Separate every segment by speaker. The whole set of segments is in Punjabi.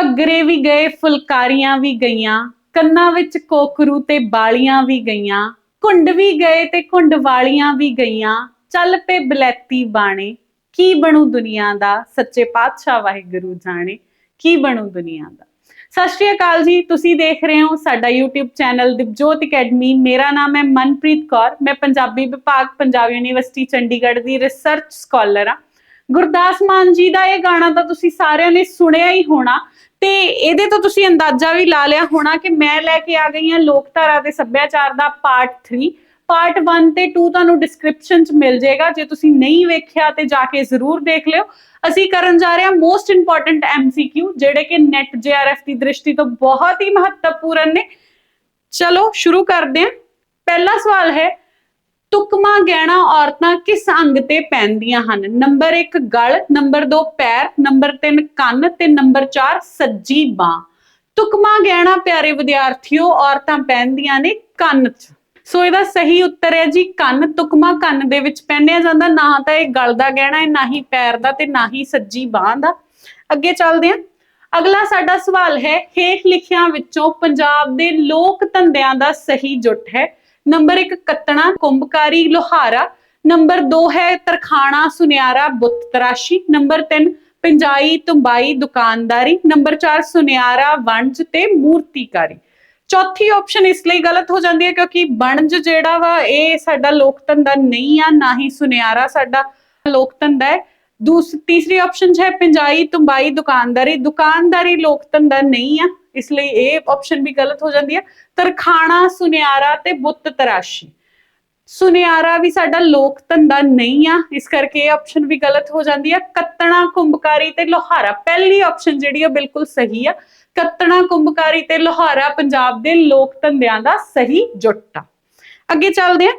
Speaker 1: ਘੱਗਰੇ ਵੀ ਗਏ, ਫੁਲਕਾਰੀਆਂ ਵੀ ਗਈਆਂ, ਕੰਨਾਂ ਵਿੱਚ ਕੋਕਰੂ ਤੇ ਬਾਲੀਆਂ ਵੀ ਗਈਆਂ ਕੁੰਡ ਵੀ ਗਏ ਤੇ ਕੁੰਡ ਵਾਲੀਆਂ ਵੀ ਗਈਆਂ, ਚੱਲ ਪੇ ਬਲੈਤੀ ਬਾਣੇ, ਕੀ ਬਣੂ ਦੁਨੀਆ ਦਾ? ਸੱਚੇ ਪਾਤਸ਼ਾਹ ਵਾਹਿਗੁਰੂ ਜਾਣੇ, ਕੀ ਬਣੂ ਦੁਨੀਆ ਦਾ? ਸਤਿ ਸ਼੍ਰੀ ਅਕਾਲ ਜੀ, ਤੁਸੀਂ ਦੇਖ ਰਹੇ ਹੋ ਸਾਡਾ YouTube ਚੈਨਲ ਦਿਵਜੋਤ ਅਕੈਡਮੀ, ਮੇਰਾ ਨਾਮ ਹੈ ਮਨਪ੍ਰੀਤ ਕੌਰ, ਮੈਂ ਪੰਜਾਬੀ ਵਿਭਾਗ, ਪੰਜਾਬ ਯੂਨੀਵਰਸਿਟੀ, ਚੰਡੀਗੜ੍ਹ ਦੀ ਰਿਸਰਚ ਸਕਾਲਰ ਹਾਂ। ਗੁਰਦਾਸ ਮਾਨ ਜੀ ਦਾ ਇਹ ਗਾਣਾ ਤਾਂ ਤੁਸੀਂ ਸਾਰਿਆਂ ਨੇ ਸੁਣਿਆ ਹੀ ਹੋਣਾ ਤੇ ਇਹਦੇ ਤੋਂ ਤੁਸੀਂ ਅੰਦਾਜ਼ਾ ਵੀ ਲਾ ਲਿਆ ਹੋਣਾ ਕਿ ਮੈਂ ਲੈ ਕੇ ਆ ਗਈ ਹਾਂ ਲੋਕਧਾਰਾ ਤੇ ਸੱਭਿਆਚਾਰ ਦਾ ਪਾਰਟ 3 ਪਾਰਟ 1 ਤੇ 2 ਤੁਹਾਨੂੰ ਡਿਸਕ੍ਰਿਪਸ਼ਨ ਚ ਮਿਲ ਜਾਏਗਾ। ਜੇ ਤੁਸੀਂ ਨਹੀਂ ਵੇਖਿਆ ਤੇ ਜਾ ਕੇ ਜ਼ਰੂਰ ਦੇਖ ਲਿਓ। ਅਸੀਂ ਕਰਨ ਜਾ ਰਹੇ ਹਾਂ ਮੋਸਟ ਇੰਪੋਰਟੈਂਟ ਐਮਸੀਕਿਊ ਜਿਹੜੇ ਕਿ ਨੈਟ ਜੇਆਰਐਫ ਦੀ ਦ੍ਰਿਸ਼ਟੀ ਤੋਂ ਬਹੁਤ ਹੀ ਮਹੱਤਵਪੂਰਨ ਨੇ। ਚਲੋ, ਸ਼ੁਰੂ ਕਰਦੇ ਹਾਂ। ਪਹਿਲਾ ਸਵਾਲ ਹੈ ਤੁਕਮਾ ਗਹਿਣਾ ਔਰਤਾਂ ਕਿਸ ਅੰਗ ਤੇ ਪਹਿਨਦੀਆਂ ਹਨ? ਨੰਬਰ 1 ਗਲ, ਨੰਬਰ 2 ਪੈਰ, ਨੰਬਰ 3 ਕੰਨ ਤੇ ਨੰਬਰ 4 ਸੱਜੀ ਬਾਹ। ਤੁਕਮਾ ਗਹਿਣਾ ਪਿਆਰੇ ਵਿਦਿਆਰਥੀਓ, ਔਰਤਾਂ ਪਹਿਨਦੀਆਂ ਨੇ ਕੰਨ 'ਚ। ਸੋ ਇਹਦਾ ਸਹੀ ਉੱਤਰ ਹੈ ਜੀ ਕੰਨ। ਤੁਕਮਾ ਕੰਨ ਦੇ ਵਿੱਚ ਪਹਿਨਿਆ ਜਾਂਦਾ, ਨਾ ਤਾਂ ਇਹ ਗਲ ਦਾ ਗਹਿਣਾ ਹੈ, ਨਾ ਹੀ ਪੈਰ ਦਾ ਤੇ ਨਾ ਹੀ ਸੱਜੀ ਬਾਹ ਦਾ। ਅੱਗੇ ਚੱਲਦੇ ਹਾਂ। ਅਗਲਾ ਸਾਡਾ ਸਵਾਲ ਹੈ, ਹੇਠ ਲਿਖਿਆਂ ਵਿੱਚੋਂ ਪੰਜਾਬ ਦੇ ਲੋਕ ਧੰਦਿਆਂ ਦਾ ਸਹੀ ਜੁੱਟ ਹੈ। ਨੰਬਰ 1 ਕੱਤਣਾ, ਕੁੰਭਕਾਰੀ, ਲੋਹਾਰਾ। ਨੰਬਰ 2 ਹੈ ਤਰਖਾਣਾ, ਸੁਨਿਆਰਾ, ਬੁੱਤ ਤਰਾਸ਼ੀ। ਨੰਬਰ 3 ਪੰਜਾਈ, ਤੁੰਬਾਈ, ਦੁਕਾਨਦਾਰੀ। ਨੰਬਰ 4 ਸੁਨਿਆਰਾ, ਵਣਜ ਤੇ ਮੂਰਤੀਕਾਰੀ। ਚੌਥੀ ਆਪਸ਼ਨ ਇਸ ਲਈ ਗਲਤ ਹੋ ਜਾਂਦੀ ਹੈ ਕਿਉਂਕਿ ਵਣਜ ਜਿਹੜਾ ਵਾ, ਇਹ ਸਾਡਾ ਲੋਕ ਧੰਦਾ ਨਹੀਂ ਆ, ਨਾ ਹੀ ਸੁਨਿਆਰਾ ਸਾਡਾ ਲੋਕ ਧੰਦਾ ਹੈ। ਦੂਸਰੀ ਤੀਸਰੀ ਆਪਸ਼ਨ ਹੈ ਪੰਜਾਈ, ਤੁੰਬਾਈ, ਦੁਕਾਨਦਾਰੀ। ਦੁਕਾਨਦਾਰੀ ਲੋਕ ਧੰਦਾ ਨਹੀਂ ਆ। ਇਸ ਲਈ ਇਹ ਆਪਸ਼ਨ ਵੀ ਗਲਤ ਹੋ ਜਾਂਦੀ ਹੈ। ਤਰਖਾਣਾ, ਸੁਨਿਆਰਾ ਤੇ ਬੁੱਤ ਤਰਾਸ਼ੀ। ਸੁਨਿਆਰਾ ਵੀ ਸਾਡਾ ਲੋਕ ਧੰਦਾ ਨਹੀਂ ਆ, ਇਸ ਕਰਕੇ ਇਹ ਆਪਸ਼ਨ ਵੀ ਗਲਤ ਹੋ ਜਾਂਦੀ ਹੈ। ਕੱਤਣਾ, ਕੁੰਭਕਾਰੀ ਤੇ ਲੋਹਾਰਾ, ਪਹਿਲੀ ਆਪਸ਼ਨ ਜਿਹੜੀ ਆ ਬਿਲਕੁਲ ਸਹੀ ਆ। ਕੱਤਣਾ, ਕੁੰਭਕਾਰੀ ਤੇ ਲੋਹਾਰਾ ਪੰਜਾਬ ਦੇ ਲੋਕ ਧੰਦਿਆਂ ਦਾ ਸਹੀ ਜੁੱਟ ਆ। ਅੱਗੇ ਚੱਲਦੇ ਹਾਂ।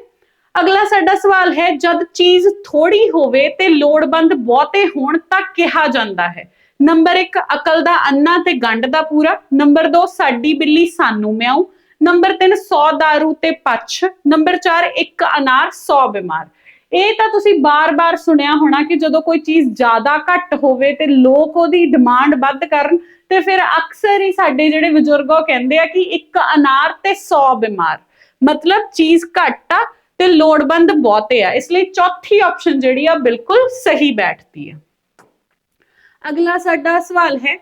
Speaker 1: ਅਗਲਾ ਸਾਡਾ ਸਵਾਲ ਹੈ, ਜਦ ਚੀਜ਼ ਥੋੜੀ ਹੋਵੇ ਤੇ ਲੋੜਵੰਦ ਬਹੁਤੇ ਹੋਣ ਤਾਂ ਕਿਹਾ ਜਾਂਦਾ ਹੈ। ਨੰਬਰ 1 ਅਕਲ ਦਾ ਅੰਨਾ ਤੇ ਗੰਢ ਦਾ ਪੂਰਾ। ਨੰਬਰ 2 ਸਾਡੀ ਬਿੱਲੀ ਸਾਨੂੰ ਮਿਆਉ ਨੰਬਰ 3 100 दारू ਤੇ ਪੱਛ। ਨੰਬਰ 4 ਇੱਕ ਅਨਾਰ 100 ਬਿਮਾਰ। ਇਹ ਤਾਂ ਤੁਸੀਂ ਬਾਰ-ਬਾਰ ਸੁਣਿਆ ਹੋਣਾ ਕਿ ਜਦੋਂ ਕੋਈ ਚੀਜ਼ ਜ਼ਿਆਦਾ ਘੱਟ ਹੋਵੇ ਤੇ ਲੋਕ ਉਹਦੀ ਡਿਮਾਂਡ ਵੱਧ ਕਰਨ, ਤੇ ਫਿਰ ਅਕਸਰ ਹੀ ਸਾਡੇ ਜਿਹੜੇ ਬਜ਼ੁਰਗ ਉਹ ਕਹਿੰਦੇ ਆ ਕਿ ਇੱਕ ਅਨਾਰ ਤੇ 100 ਬਿਮਾਰ। ਮਤਲਬ ਚੀਜ਼ ਘੱਟ ਆ ਤੇ ਲੋੜਵੰਦ ਬਹੁਤੇ ਆ। ਇਸ ਲਈ ਚੌਥੀ ਆਪਸ਼ਨ ਜਿਹੜੀ ਆ, ਬਿਲਕੁਲ ਸਹੀ ਬੈਠਦੀ ਹੈ ਅਗਲਾ ਸਾਡਾ ਸਵਾਲ ਹੈ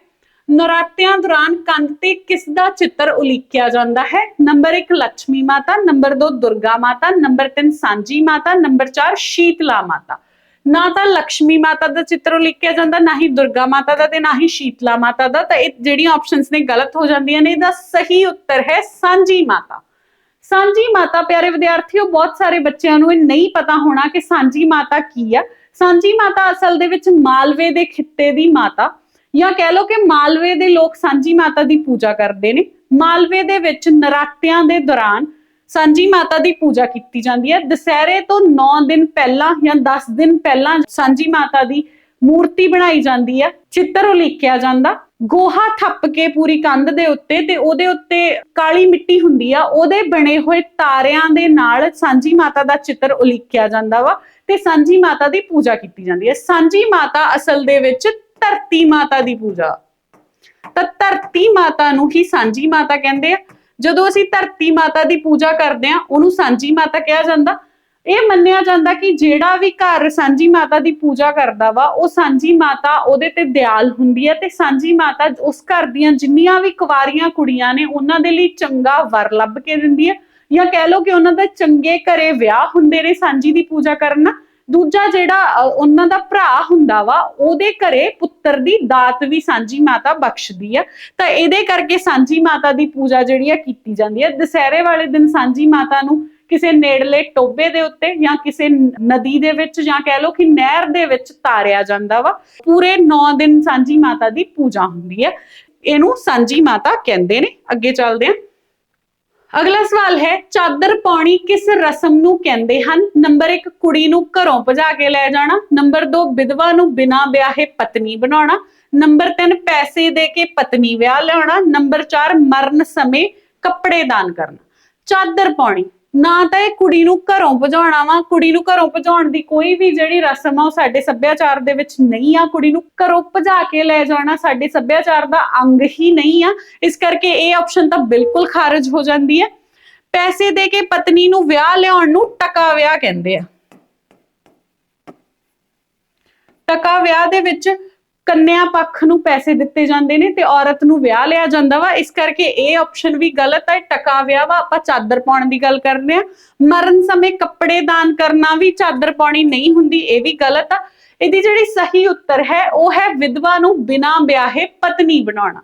Speaker 1: ਨਰਾਤਿਆਂ ਦੌਰਾਨ ਕੰਧ ਤੇ ਕਿਸ ਦਾ ਚਿੱਤਰ ਉਲੀਕਿਆ ਜਾਂਦਾ ਹੈ ਨੰਬਰ 1 ਲక్ష్ਮੀ ਮਾਤਾ ਨੰਬਰ 2 ਦੁਰਗਾ ਮਾਤਾ ਨੰਬਰ 3 ਸਾਂਝੀ ਮਾਤਾ ਨੰਬਰ 4 ਸ਼ੀਤਲਾ ਮਾਤਾ ਨਾ ਤਾਂ ਲక్ష్ਮੀ ਮਾਤਾ ਦਾ ਚਿੱਤਰ ਉਲੀਕਿਆ ਜਾਂਦਾ ਨਾ ਹੀ ਦੁਰਗਾ ਮਾਤਾ ਦਾ ਤੇ ਨਾ ਹੀ ਸ਼ੀਤਲਾ ਮਾਤਾ ਦਾ ਤਾਂ ਇਹ ਜਿਹੜੀਆਂ ਆਪਸ਼ਨਸ ਨੇ ਗਲਤ ਹੋ ਜਾਂਦੀਆਂ ਨੇ ਇਹਦਾ ਸਹੀ ਉੱਤਰ ਹੈ ਸਾਂਝੀ ਮਾਤਾ ਸਾਂਝੀ ਮਾਤਾ ਪਿਆਰੇ ਵਿਦਿਆਰਥੀਓ ਬਹੁਤ ਸਾਰੇ ਬੱਚਿਆਂ ਨੂੰ ਇਹ ਨਹੀਂ ਪਤਾ ਹੋਣਾ ਕਿ ਸਾਂਝੀ ਮਾਤਾ ਕੀ ਆ ਸਾਂਝੀ ਮਾਤਾ ਅਸਲ ਦੇ ਵਿੱਚ ਮਾਲਵੇ ਦੇ ਖਿੱਤੇ ਦੀ ਮਾਤਾ ਜਾਂ ਕਹਿ ਲਓ ਕਿ ਮਾਲਵੇ ਦੇ ਲੋਕ ਸਾਂਝੀ ਮਾਤਾ ਦੀ ਪੂਜਾ ਕਰਦੇ ਨੇ। ਮਾਲਵੇ ਦੇ ਵਿੱਚ ਨਰਾਤਿਆਂ ਦੇ ਦੌਰਾਨ ਸਾਂਝੀ ਮਾਤਾ ਦੀ ਪੂਜਾ ਕੀਤੀ ਜਾਂਦੀ ਹੈ। ਦੁਸਹਿਰੇ ਤੋਂ 9 ਦਿਨ ਪਹਿਲਾਂ ਜਾਂ 10 ਦਿਨ ਪਹਿਲਾਂ ਸਾਂਝੀ ਮਾਤਾ ਦੀ ਮੂਰਤੀ ਬਣਾਈ ਜਾਂਦੀ ਹੈ। ਚਿੱਤਰ ਉਲੀਕਿਆ ਜਾਂਦਾ। ਗੋਹਾ ਥੱਪ ਕੇ ਪੂਰੀ ਕੰਧ ਦੇ ਉੱਤੇ ਤੇ ਉਹਦੇ ਉੱਤੇ ਕਾਲੀ ਮਿੱਟੀ ਹੁੰਦੀ ਆ। ਉਹਦੇ ਬਣੇ ਹੋਏ ਤਾਰਿਆਂ ਦੇ ਨਾਲ ਸਾਂਝੀ ਮਾਤਾ ਦਾ ਚਿੱਤਰ ਉਲੀਕਿਆ ਜਾਂਦਾ ਵਾ। ਤੇ ਸਾਂਝੀ ਮਾਤਾ ਦੀ ਪੂਜਾ ਕੀਤੀ ਜਾਂਦੀ ਹੈ। ਸਾਂਝੀ ਮਾਤਾ ਅਸਲ ਦੇ ਵਿੱਚ ਧਰਤੀ ਮਾਤਾ ਦੀ ਪੂਜਾ। ਤਾਂ ਧਰਤੀ ਮਾਤਾ ਨੂੰ ਹੀ ਸਾਂਝੀ ਮਾਤਾ ਕਹਿੰਦੇ ਆ। ਜਦੋਂ ਅਸੀਂ ਧਰਤੀ ਮਾਤਾ ਦੀ ਪੂਜਾ ਕਰਦੇ ਆ, ਉਹਨੂੰ ਸਾਂਝੀ ਮਾਤਾ ਕਿਹਾ ਜਾਂਦਾ। ਇਹ ਮੰਨਿਆ ਜਾਂਦਾ ਕਿ ਜਿਹੜਾ ਵੀ ਘਰ ਸਾਂਝੀ ਮਾਤਾ ਦੀ ਪੂਜਾ ਕਰਦਾ ਵਾ, ਉਹ ਸਾਂਝੀ ਮਾਤਾ ਉਹਦੇ ਤੇ ਦਿਆਲ ਹੁੰਦੀ ਹੈ ਤੇ ਸਾਂਝੀ ਮਾਤਾ ਉਸ ਘਰ ਦੀਆਂ ਜਿੰਨੀਆਂ ਵੀ ਕੁਵਾਰੀਆਂ ਕੁੜੀਆਂ ਨੇ, ਉਹਨਾਂ ਦੇ ਲਈ ਚੰਗਾ ਵਰ ਲੱਭ ਕੇ ਦਿੰਦੀ ਹੈ। ਜਾਂ ਕਹਿ ਲਓ ਕਿ ਉਹਨਾਂ ਦਾ ਚੰਗੇ ਘਰੇ ਵਿਆਹ ਹੁੰਦੇ ਨੇ, ਸਾਂਝੀ ਦੀ ਪੂਜਾ ਕਰਨਾ ਦੂਜਾ ਜਿਹੜਾ ਉਹਨਾਂ ਦਾ ਭਰਾ ਹੁੰਦਾ ਵਾ, ਉਹਦੇ ਘਰੇ ਪੁੱਤਰ ਦੀ ਦਾਤ ਵੀ ਸਾਂਝੀ ਮਾਤਾ ਬਖਸ਼ਦੀ ਆ। ਤਾਂ ਇਹਦੇ ਕਰਕੇ ਸਾਂਝੀ ਮਾਤਾ ਦੀ ਪੂਜਾ ਜਿਹੜੀ ਆ ਕੀਤੀ ਜਾਂਦੀ ਹੈ ਦੁਸਹਿਰੇ ਵਾਲੇ ਦਿਨ ਸਾਂਝੀ ਮਾਤਾ ਨੂੰ ਕਿਸੇ ਨੇੜਲੇ ਟੋਬੇ ਦੇ ਉੱਤੇ ਜਾਂ ਕਿਸੇ ਨਦੀ ਦੇ ਵਿੱਚ ਜਾਂ ਕਹਿ ਲਓ ਕਿ ਨਹਿਰ ਦੇ ਵਿੱਚ ਤਾਰਿਆ ਜਾਂਦਾ ਵਾ। ਪੂਰੇ 9 ਦਿਨ ਸਾਂਝੀ ਮਾਤਾ ਦੀ ਪੂਜਾ ਹੁੰਦੀ ਹੈ ਇਹਨੂੰ ਸਾਂਝੀ ਮਾਤਾ ਕਹਿੰਦੇ ਨੇ। ਅੱਗੇ ਚੱਲਦੇ ਹਾਂ ਅਗਲਾ ਸਵਾਲ ਹੈ, ਚਾਦਰ ਪਾਉਣੀ ਕਿਸ ਰਸਮ ਨੂੰ ਕਹਿੰਦੇ ਹਨ? ਨੰਬਰ 1 ਕੁੜੀ ਨੂੰ ਘਰੋਂ ਭਜਾ ਕੇ ਲੈ ਜਾਣਾ। ਨੰਬਰ 2 ਵਿਧਵਾ ਨੂੰ ਬਿਨਾਂ ਵਿਆਹੇ ਪਤਨੀ ਬਣਾਉਣਾ। ਨੰਬਰ 3 ਪੈਸੇ ਦੇ ਕੇ ਪਤਨੀ ਵਿਆਹ ਲਿਆਉਣਾ। ਨੰਬਰ 4 ਮਰਨ ਸਮੇਂ ਕੱਪੜੇ ਦਾਨ ਕਰਨਾ। ਚਾਦਰ ਪਾਉਣੀ ਨਾ ਤਾਂ ਇਹ ਕੁੜੀ ਨੂੰ ਘਰੋਂ ਭਜਾਉਣਾ ਵਾ, ਕੁੜੀ ਨੂੰ ਘਰੋਂ ਭਜਾਉਣ ਦੀ ਕੋਈ ਵੀ ਜਿਹੜੀ ਰਸਮ ਆ ਉਹ ਸਾਡੇ ਸੱਭਿਆਚਾਰ ਦੇ ਵਿੱਚ ਨਹੀਂ ਆ। ਕੁੜੀ ਨੂੰ ਘਰੋਂ ਭਜਾ ਕੇ ਲੈ ਜਾਣਾ ਸਾਡੇ ਸੱਭਿਆਚਾਰ ਦਾ ਅੰਗ ਹੀ ਨਹੀਂ ਆ। ਇਸ ਕਰਕੇ ਇਹ ਆਪਸ਼ਨ ਤਾਂ ਬਿਲਕੁਲ ਖਾਰਜ ਹੋ ਜਾਂਦੀ ਹੈ ਪੈਸੇ ਦੇ ਕੇ ਪਤਨੀ ਨੂੰ ਵਿਆਹ ਲਿਆਉਣ ਨੂੰ ਟਕਾ ਵਿਆਹ ਕਹਿੰਦੇ ਆ। ਟਕਾ ਵਿਆਹ ਦੇ ਵਿੱਚ ਕੰਨਿਆ ਪੱਖ ਨੂੰ ਪੈਸੇ ਦਿੱਤੇ ਜਾਂਦੇ ਨੇ ਤੇ ਔਰਤ ਨੂੰ ਵਿਆਹ ਲਿਆ ਜਾਂਦਾ ਵਾ। ਇਸ ਕਰਕੇ ਇਹ ਆਪਸ਼ਨ ਵੀ ਗਲਤ ਹੈ ਟਕਾ ਵਿਆਹ ਵਾ। ਆਪਾਂ ਚਾਦਰ ਪਾਉਣ ਦੀ ਗੱਲ ਕਰਦੇ ਆ। ਮਰਨ ਸਮੇਂ ਕੱਪੜੇ ਦਾਨ ਕਰਨਾ ਵੀ ਚਾਦਰ ਪਾਉਣੀ ਨਹੀਂ ਹੁੰਦੀ, ਇਹ ਵੀ ਗਲਤ ਆ। ਇਹਦੀ ਜਿਹੜੀ ਸਹੀ ਉੱਤਰ ਹੈ, ਉਹ ਹੈ ਵਿਧਵਾ ਨੂੰ ਬਿਨਾਂ ਵਿਆਹੇ ਪਤਨੀ ਬਣਾਉਣਾ।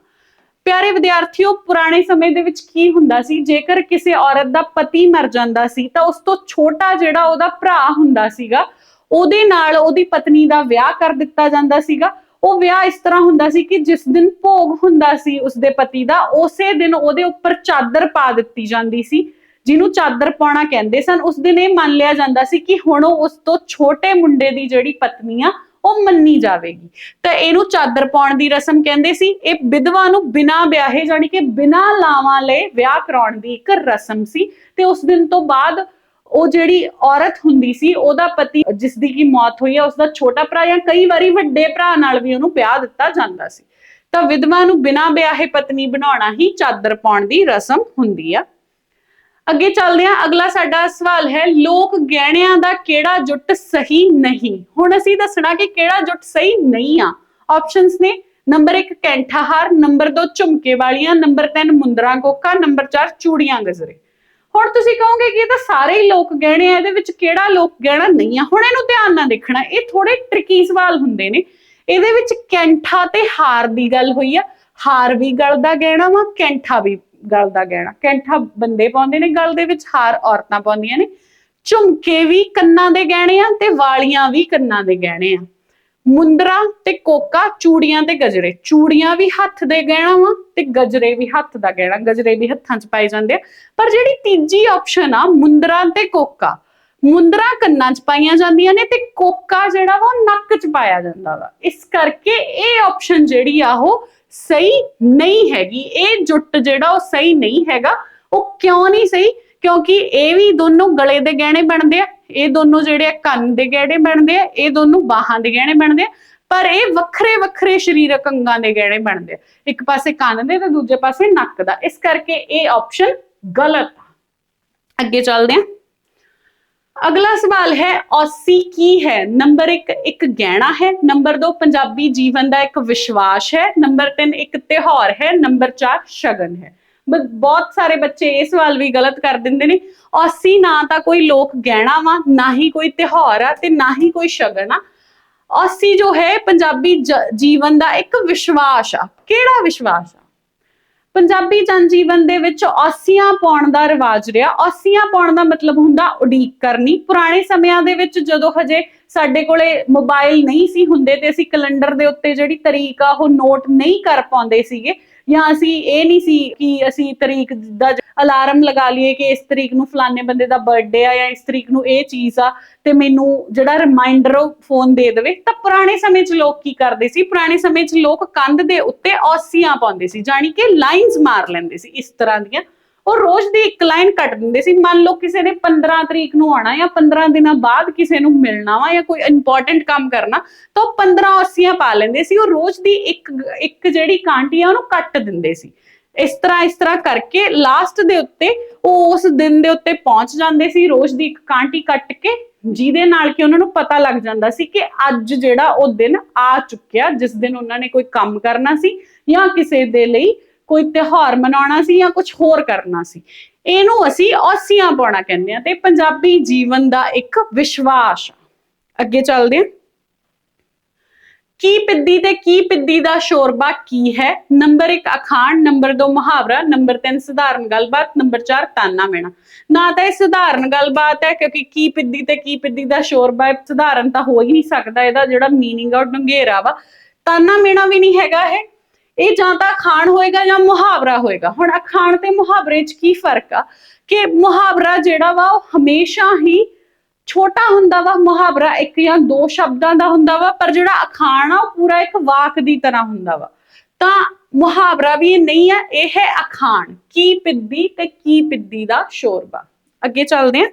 Speaker 1: ਪਿਆਰੇ ਵਿਦਿਆਰਥੀਓ, ਪੁਰਾਣੇ ਸਮੇਂ ਦੇ ਵਿੱਚ ਕੀ ਹੁੰਦਾ ਸੀ? ਜੇਕਰ ਕਿਸੇ ਔਰਤ ਦਾ ਪਤੀ ਮਰ ਜਾਂਦਾ ਸੀ, ਤਾਂ ਉਸ ਤੋਂ ਛੋਟਾ ਜਿਹੜਾ ਉਹਦਾ ਭਰਾ ਹੁੰਦਾ ਸੀਗਾ, ਉਹਦੇ ਨਾਲ ਉਹਦੀ ਪਤਨੀ ਦਾ ਵਿਆਹ ਕਰ ਦਿੱਤਾ ਜਾਂਦਾ ਸੀਗਾ। ਉਹ ਵਿਆਹ ਇਸ ਤਰ੍ਹਾਂ ਹੁੰਦਾ ਸੀ ਕਿ ਜਿਸ ਦਿਨ ਭੋਗ ਹੁੰਦਾ ਸੀ ਉਸਦੇ ਪਤੀ ਦਾ, ਉਸੇ ਦਿਨ ਉਹਦੇ ਉੱਪਰ ਚਾਦਰ ਪਾ ਦਿੱਤੀ ਜਾਂਦੀ ਸੀ, ਜਿਹਨੂੰ ਚਾਦਰ ਪਾਉਣਾ ਕਹਿੰਦੇ ਸਨ। ਉਸ ਦਿਨ ਇਹ ਮੰਨ ਲਿਆ ਜਾਂਦਾ ਸੀ ਕਿ ਹੁਣ ਉਹ ਉਸ ਤੋਂ ਛੋਟੇ ਮੁੰਡੇ ਦੀ ਜਿਹੜੀ ਪਤਨੀ ਆ, ਉਹ ਮੰਨੀ ਜਾਵੇਗੀ। ਤਾਂ ਇਹਨੂੰ ਚਾਦਰ ਪਾਉਣ ਦੀ ਰਸਮ ਕਹਿੰਦੇ ਸੀ। ਇਹ ਵਿਧਵਾ ਨੂੰ ਬਿਨਾਂ ਵਿਆਹੇ ਜਾਨੀ ਕਿ ਬਿਨਾਂ ਲਾਵਾਂ ਲਈ ਵਿਆਹ ਕਰਾਉਣ ਦੀ ਇੱਕ ਰਸਮ ਸੀ। ਤੇ ਉਸ ਦਿਨ ਤੋਂ ਬਾਅਦ ਉਹ ਜਿਹੜੀ ਔਰਤ ਹੁੰਦੀ ਸੀ, ਉਹਦਾ ਪਤੀ ਜਿਸ ਦੀ ਕੀ ਮੌਤ ਹੋਈ ਹੈ ਉਸ ਦਾ ਛੋਟਾ ਭਰਾ ਜਾਂ ਕਈ ਵਾਰੀ ਵੱਡੇ ਭਰਾ ਨਾਲ ਵੀ ਉਹਨੂੰ ਵਿਆਹ ਦਿੱਤਾ ਜਾਂਦਾ ਸੀ। ਤਾਂ ਵਿਧਵਾ ਨੂੰ ਬਿਨਾਂ ਵਿਆਹੇ ਪਤਨੀ ਬਣਾਉਣਾ ਹੀ ਚਾਦਰ ਪਾਉਣ ਦੀ ਰਸਮ ਹੁੰਦੀ ਆ। ਅੱਗੇ ਚੱਲਦੇ ਹਾਂ, ਅਗਲਾ ਸਾਡਾ ਸਵਾਲ ਹੈ, ਲੋਕ ਗਹਿਣਿਆਂ ਦਾ ਕਿਹੜਾ ਜੁੱਟ ਸਹੀ ਨਹੀਂ? ਹੁਣ ਅਸੀਂ ਦੱਸਣਾ ਕਿ ਕਿਹੜਾ ਜੁੱਟ ਸਹੀ ਨਹੀਂ ਆ। ਆਪਸ਼ਨਸ ਨੇ ਨੰਬਰ 1 ਕੈਂਠਾਹਾਰ, ਨੰਬਰ 2 ਝੁਮਕੇ ਵਾਲੀਆਂ, ਨੰਬਰ 3 ਮੁੰਦਰਾ ਕੋਕਾ ਨੰਬਰ 4 ਚੂੜੀਆਂ ਗਜਰੇ। ਹੁਣ ਤੁਸੀਂ ਕਹੋਗੇ ਕਿ ਇਹ ਤਾਂ ਸਾਰੇ ਹੀ ਲੋਕ ਗਹਿਣੇ ਆ, ਇਹਦੇ ਵਿੱਚ ਕਿਹੜਾ ਲੋਕ ਗਹਿਣਾ ਨਹੀਂ ਆ? ਹੁਣ ਇਹਨੂੰ ਧਿਆਨ ਨਾਲ ਦੇਖਣਾ, ਇਹ ਥੋੜੇ ਟ੍ਰਿਕੀ ਸਵਾਲ ਹੁੰਦੇ ਨੇ। ਇਹਦੇ ਵਿੱਚ ਕੈਂਠਾ ਤੇ ਹਾਰ ਦੀ ਗੱਲ ਹੋਈ ਆ। ਹਾਰ ਵੀ ਗਲ ਦਾ ਗਹਿਣਾ ਵਾ, ਕੈਂਠਾ ਵੀ ਗਲ ਦਾ ਗਹਿਣਾ। ਕੈਂਠਾ ਬੰਦੇ ਪਾਉਂਦੇ ਨੇ ਗਲ ਦੇ ਵਿੱਚ, ਹਾਰ ਔਰਤਾਂ ਪਾਉਂਦੀਆਂ ਨੇ। ਝੁਮਕੇ ਵੀ ਕੰਨਾਂ ਦੇ ਗਹਿਣੇ ਆ ਤੇ ਵਾਲੀਆਂ ਵੀ ਕੰਨਾਂ ਦੇ ਗਹਿਣੇ ਆ। ਮੁੰਦਰਾ ਤੇ ਕੋਕਾ, ਚੂੜੀਆਂ ਤੇ ਗਜਰੇ। ਚੂੜੀਆਂ ਵੀ ਹੱਥ ਦੇ ਗਹਿਣਾ ਵਾ ਤੇ ਗਜਰੇ ਵੀ ਹੱਥ ਦਾ ਗਹਿਣਾ। ਗਜਰੇ ਵੀ ਹੱਥਾਂ 'ਚ ਪਾਏ ਜਾਂਦੇ ਆ। ਪਰ ਜਿਹੜੀ ਤੀਜੀ ਆਪਸ਼ਨ ਆ, ਮੁੰਦਰਾ ਤੇ ਕੋਕਾ। ਮੁੰਦਰਾ ਕੰਨਾਂ 'ਚ ਪਾਈਆਂ ਜਾਂਦੀਆਂ ਨੇ ਤੇ ਕੋਕਾ ਜਿਹੜਾ ਵਾ ਉਹ ਨੱਕ 'ਚ ਪਾਇਆ ਜਾਂਦਾ ਵਾ। ਇਸ ਕਰਕੇ ਇਹ ਆਪਸ਼ਨ ਜਿਹੜੀ ਆ ਉਹ ਸਹੀ ਨਹੀਂ ਹੈਗੀ। ਇਹ ਜੁੱਟ ਜਿਹੜਾ ਉਹ ਸਹੀ ਨਹੀਂ ਹੈਗਾ। ਉਹ ਕਿਉਂ ਨਹੀਂ ਸਹੀ? ਕਿਉਂਕਿ ਇਹ ਵੀ ਦੋਨੋਂ ਗਲੇ ਦੇ ਗਹਿਣੇ ਬਣਦੇ ਆ। ਇਹ ਦੋਨੋਂ ਜਿਹੜੇ ਆ ਕੰਨ ਦੇ ਗਹਿਣੇ ਬਣਦੇ ਆ, ਇਹ ਦੋਨੋਂ ਬਾਹਾਂ ਦੇ ਗਹਿਣੇ ਬਣਦੇ ਆ, ਪਰ ਇਹ ਵੱਖਰੇ ਵੱਖਰੇ ਸਰੀਰਕ ਅੰਗਾਂ ਦੇ ਗਹਿਣੇ ਬਣਦੇ ਆ। ਇੱਕ ਪਾਸੇ ਕੰਨ ਦੇ ਤੇ ਦੂਜੇ ਪਾਸੇ ਨੱਕ ਦਾ। ਇਸ ਕਰਕੇ ਇਹ ਆਪਸ਼ਨ ਗਲਤ ਅੱਗੇ ਚੱਲਦੇ ਹਾਂ ਅਗਲਾ ਸਵਾਲ ਹੈ, ਔਸੀ ਕੀ ਹੈ? ਨੰਬਰ 1 ਇੱਕ ਗਹਿਣਾ ਹੈ। ਨੰਬਰ 2 ਪੰਜਾਬੀ ਜੀਵਨ ਦਾ ਇੱਕ ਵਿਸ਼ਵਾਸ ਹੈ। ਨੰਬਰ 3 ਇੱਕ ਤਿਉਹਾਰ ਹੈ। ਨੰਬਰ 4 ਸ਼ਗਨ ਹੈ। ਬਹੁਤ ਸਾਰੇ ਬੱਚੇ ਇਸ ਵੱਲ ਵੀ ਗਲਤ ਕਰ ਦਿੰਦੇ ਨੇ। ਔਸੀ ਨਾ ਤਾਂ ਕੋਈ ਲੋਕ ਗਹਿਣਾ ਵਾ, ਨਾ ਹੀ ਕੋਈ ਤਿਉਹਾਰ ਆ ਤੇ ਨਾ ਹੀ ਕੋਈ ਸ਼ਗਨ ਆ। ਔਸੀ ਜੋ ਹੈ ਪੰਜਾਬੀ ਜ- ਜੀਵਨ ਦਾ ਇੱਕ ਵਿਸ਼ਵਾਸ ਆ। ਕਿਹੜਾ ਵਿਸ਼ਵਾਸ ਆ? ਪੰਜਾਬੀ ਜਨਜੀਵਨ ਦੇ ਵਿੱਚ ਔਸੀਆਂ ਪਾਉਣ ਦਾ ਰਿਵਾਜ ਰਿਹਾ। ਔਸੀਆਂ ਪਾਉਣ ਦਾ ਮਤਲਬ ਹੁੰਦਾ ਉਡੀਕ ਕਰਨੀ। ਪੁਰਾਣੇ ਸਮਿਆਂ ਦੇ ਵਿੱਚ ਜਦੋਂ ਹਜੇ ਸਾਡੇ ਕੋਲੇ ਮੋਬਾਈਲ ਨਹੀਂ ਸੀ ਹੁੰਦੇ ਤੇ ਅਸੀਂ ਕੈਲੰਡਰ ਦੇ ਉੱਤੇ ਜਿਹੜੀ ਤਰੀਕ ਆ, ਉਹ ਨੋਟ ਨਹੀਂ ਕਰ ਪਾਉਂਦੇ ਸੀਗੇ। ਜਾਂ ਅਸੀਂ ਇਹ ਨਹੀਂ ਸੀ ਕਿ ਅਸੀਂ ਤਰੀਕ ਦਾ ਅਲਾਰਮ ਲਗਾ ਲਈਏ ਕਿ ਇਸ ਤਰੀਕ ਨੂੰ ਫਲਾਣੇ ਬੰਦੇ ਦਾ ਬਰਥਡੇ ਆ ਜਾਂ ਇਸ ਤਰੀਕ ਨੂੰ ਇਹ ਚੀਜ਼ ਆ, ਤੇ ਮੈਨੂੰ ਜਿਹੜਾ ਰਿਮਾਈਂਡਰ ਉਹ ਫੋਨ ਦੇ ਦੇਵੇ, ਤਾਂ ਪੁਰਾਣੇ ਸਮੇਂ 'ਚ ਲੋਕ ਕੀ ਕਰਦੇ ਸੀ? ਪੁਰਾਣੇ ਸਮੇਂ 'ਚ ਲੋਕ ਕੰਧ ਦੇ ਉੱਤੇ ਔਸੀਆਂ ਪਾਉਂਦੇ ਸੀ, ਜਾਣੀ ਕਿ ਲਾਈਨਸ ਮਾਰ ਲੈਂਦੇ ਸੀ ਇਸ ਤਰ੍ਹਾਂ ਦੀਆਂ। ਉਹ ਰੋਜ਼ ਦੀ ਇੱਕ ਲਾਈਨ ਕੱਟ ਦਿੰਦੇ ਸੀ। ਮੰਨ ਲਓ ਕਿਸੇ ਨੇ 15 ਤਰੀਕ ਨੂੰ ਆਣਾ ਜਾਂ 15 ਦਿਨਾਂ ਬਾਅਦ ਕਿਸੇ ਨੂੰ ਮਿਲਣਾ ਵਾ ਜਾਂ ਕੋਈ ਇੰਪੋਰਟੈਂਟ ਕੰਮ ਕਰਨਾ, ਤਾਂ 15 ਔਸੀਆਂ ਪਾ ਲੈਂਦੇ ਸੀ। ਉਹ ਰੋਜ਼ ਦੀ ਇੱਕ ਇੱਕ ਜਿਹੜੀ ਕਾਂਟੀ ਆ, ਉਹਨੂੰ ਕੱਟ ਦਿੰਦੇ ਸੀ। ਇਸ ਤਰ੍ਹਾਂ ਇਸ ਤਰ੍ਹਾਂ ਕਰਕੇ ਲਾਸਟ ਦੇ ਉੱਤੇ ਉਹ ਉਸ ਦਿਨ ਦੇ ਉੱਤੇ ਪਹੁੰਚ ਜਾਂਦੇ ਸੀ। ਰੋਜ਼ ਦੀ ਇੱਕ ਕਾਂਟੀ ਕੱਟ ਕੇ ਜਿਹਦੇ ਨਾਲ ਕਿ ਉਹਨਾਂ ਨੂੰ ਪਤਾ ਲੱਗ ਜਾਂਦਾ ਸੀ ਕਿ ਅੱਜ ਜਿਹੜਾ ਉਹ ਦਿਨ ਆ ਚੁੱਕਿਆ, ਜਿਸ ਦਿਨ ਉਹਨਾਂ ਨੇ ਕੋਈ ਕੰਮ ਕਰਨਾ ਸੀ ਜਾਂ ਕਿਸੇ ਦੇ ਲਈ ਕੋਈ ਤਿਹਾਰ ਮਨਾਉਣਾ ਸੀ ਜਾਂ ਕੁਝ ਹੋਰ ਕਰਨਾ ਸੀ। ਇਹਨੂੰ ਅਸੀਂ ਔਸੀਆਂ ਪਾਉਣਾ ਕਹਿੰਦੇ ਆ ਤੇ ਪੰਜਾਬੀ ਜੀਵਨ ਦਾ ਇੱਕ ਵਿਸ਼ਵਾਸ ਅੱਗੇ ਚੱਲਦੇ ਹਾਂ। ਕੀ ਪਿੱਦੀ ਤੇ ਕੀ ਪਿੱਦੀ ਦਾ ਸ਼ੋਰਬਾ ਕੀ ਹੈ? ਨੰਬਰ 1 ਅਖਾਣ, ਨੰਬਰ 2 ਮੁਹਾਵਰਾ, ਨੰਬਰ 3 ਸਧਾਰਨ ਗੱਲਬਾਤ, ਨੰਬਰ 4 ਤਾਨਾ ਮਿਣਾ। ਨਾ ਤਾਂ ਇਹ ਸਧਾਰਨ ਗੱਲਬਾਤ ਹੈ ਕਿਉਂਕਿ ਕੀ ਪਿੱਦੀ ਤੇ ਕੀ ਪਿੱਦੀ ਦਾ ਸ਼ੋਰਬਾ ਸਧਾਰਨ ਤਾਂ ਹੋ ਹੀ ਨਹੀਂ ਸਕਦਾ, ਇਹਦਾ ਜਿਹੜਾ ਮੀਨਿੰਗ ਆ ਉਹ ਡੰਗੇਰਾ ਵਾ। ਤਾਨਾ ਮਿਣਾ ਵੀ ਨਹੀਂ ਹੈਗਾ ਇਹ। ਇਹ ਜਾਂ ਤਾਂ ਅਖਾਣ ਹੋਏਗਾ ਜਾਂ ਮੁਹਾਵਰਾ ਹੋਏਗਾ। ਹੁਣ ਅਖਾਣ ਤੇ ਮੁਹਾਵਰੇ 'ਚ ਕੀ ਫ਼ਰਕ ਆ? ਕਿ ਮੁਹਾਵਰਾ ਜਿਹੜਾ ਵਾ, ਉਹ ਹਮੇਸ਼ਾ ਹੀ ਛੋਟਾ ਹੁੰਦਾ ਵਾ, ਮੁਹਾਵਰਾ ਇੱਕ ਜਾਂ ਦੋ ਸ਼ਬਦਾਂ ਦਾ ਹੁੰਦਾ ਵਾ, ਪਰ ਜਿਹੜਾ ਅਖਾਣ ਆ, ਉਹ ਪੂਰਾ ਇੱਕ ਵਾਕ ਦੀ ਤਰ੍ਹਾਂ ਹੁੰਦਾ ਵਾ। ਤਾਂ ਮੁਹਾਵਰਾ ਵੀ ਇਹ ਨਹੀਂ ਆ, ਇਹ ਹੈ ਅਖਾਣ। ਕੀ ਪਿੱਦੀ ਤੇ ਕੀ ਪਿੱਦੀ ਦਾ ਸ਼ੋਰਬਾ। ਅੱਗੇ ਚੱਲਦੇ ਹਾਂ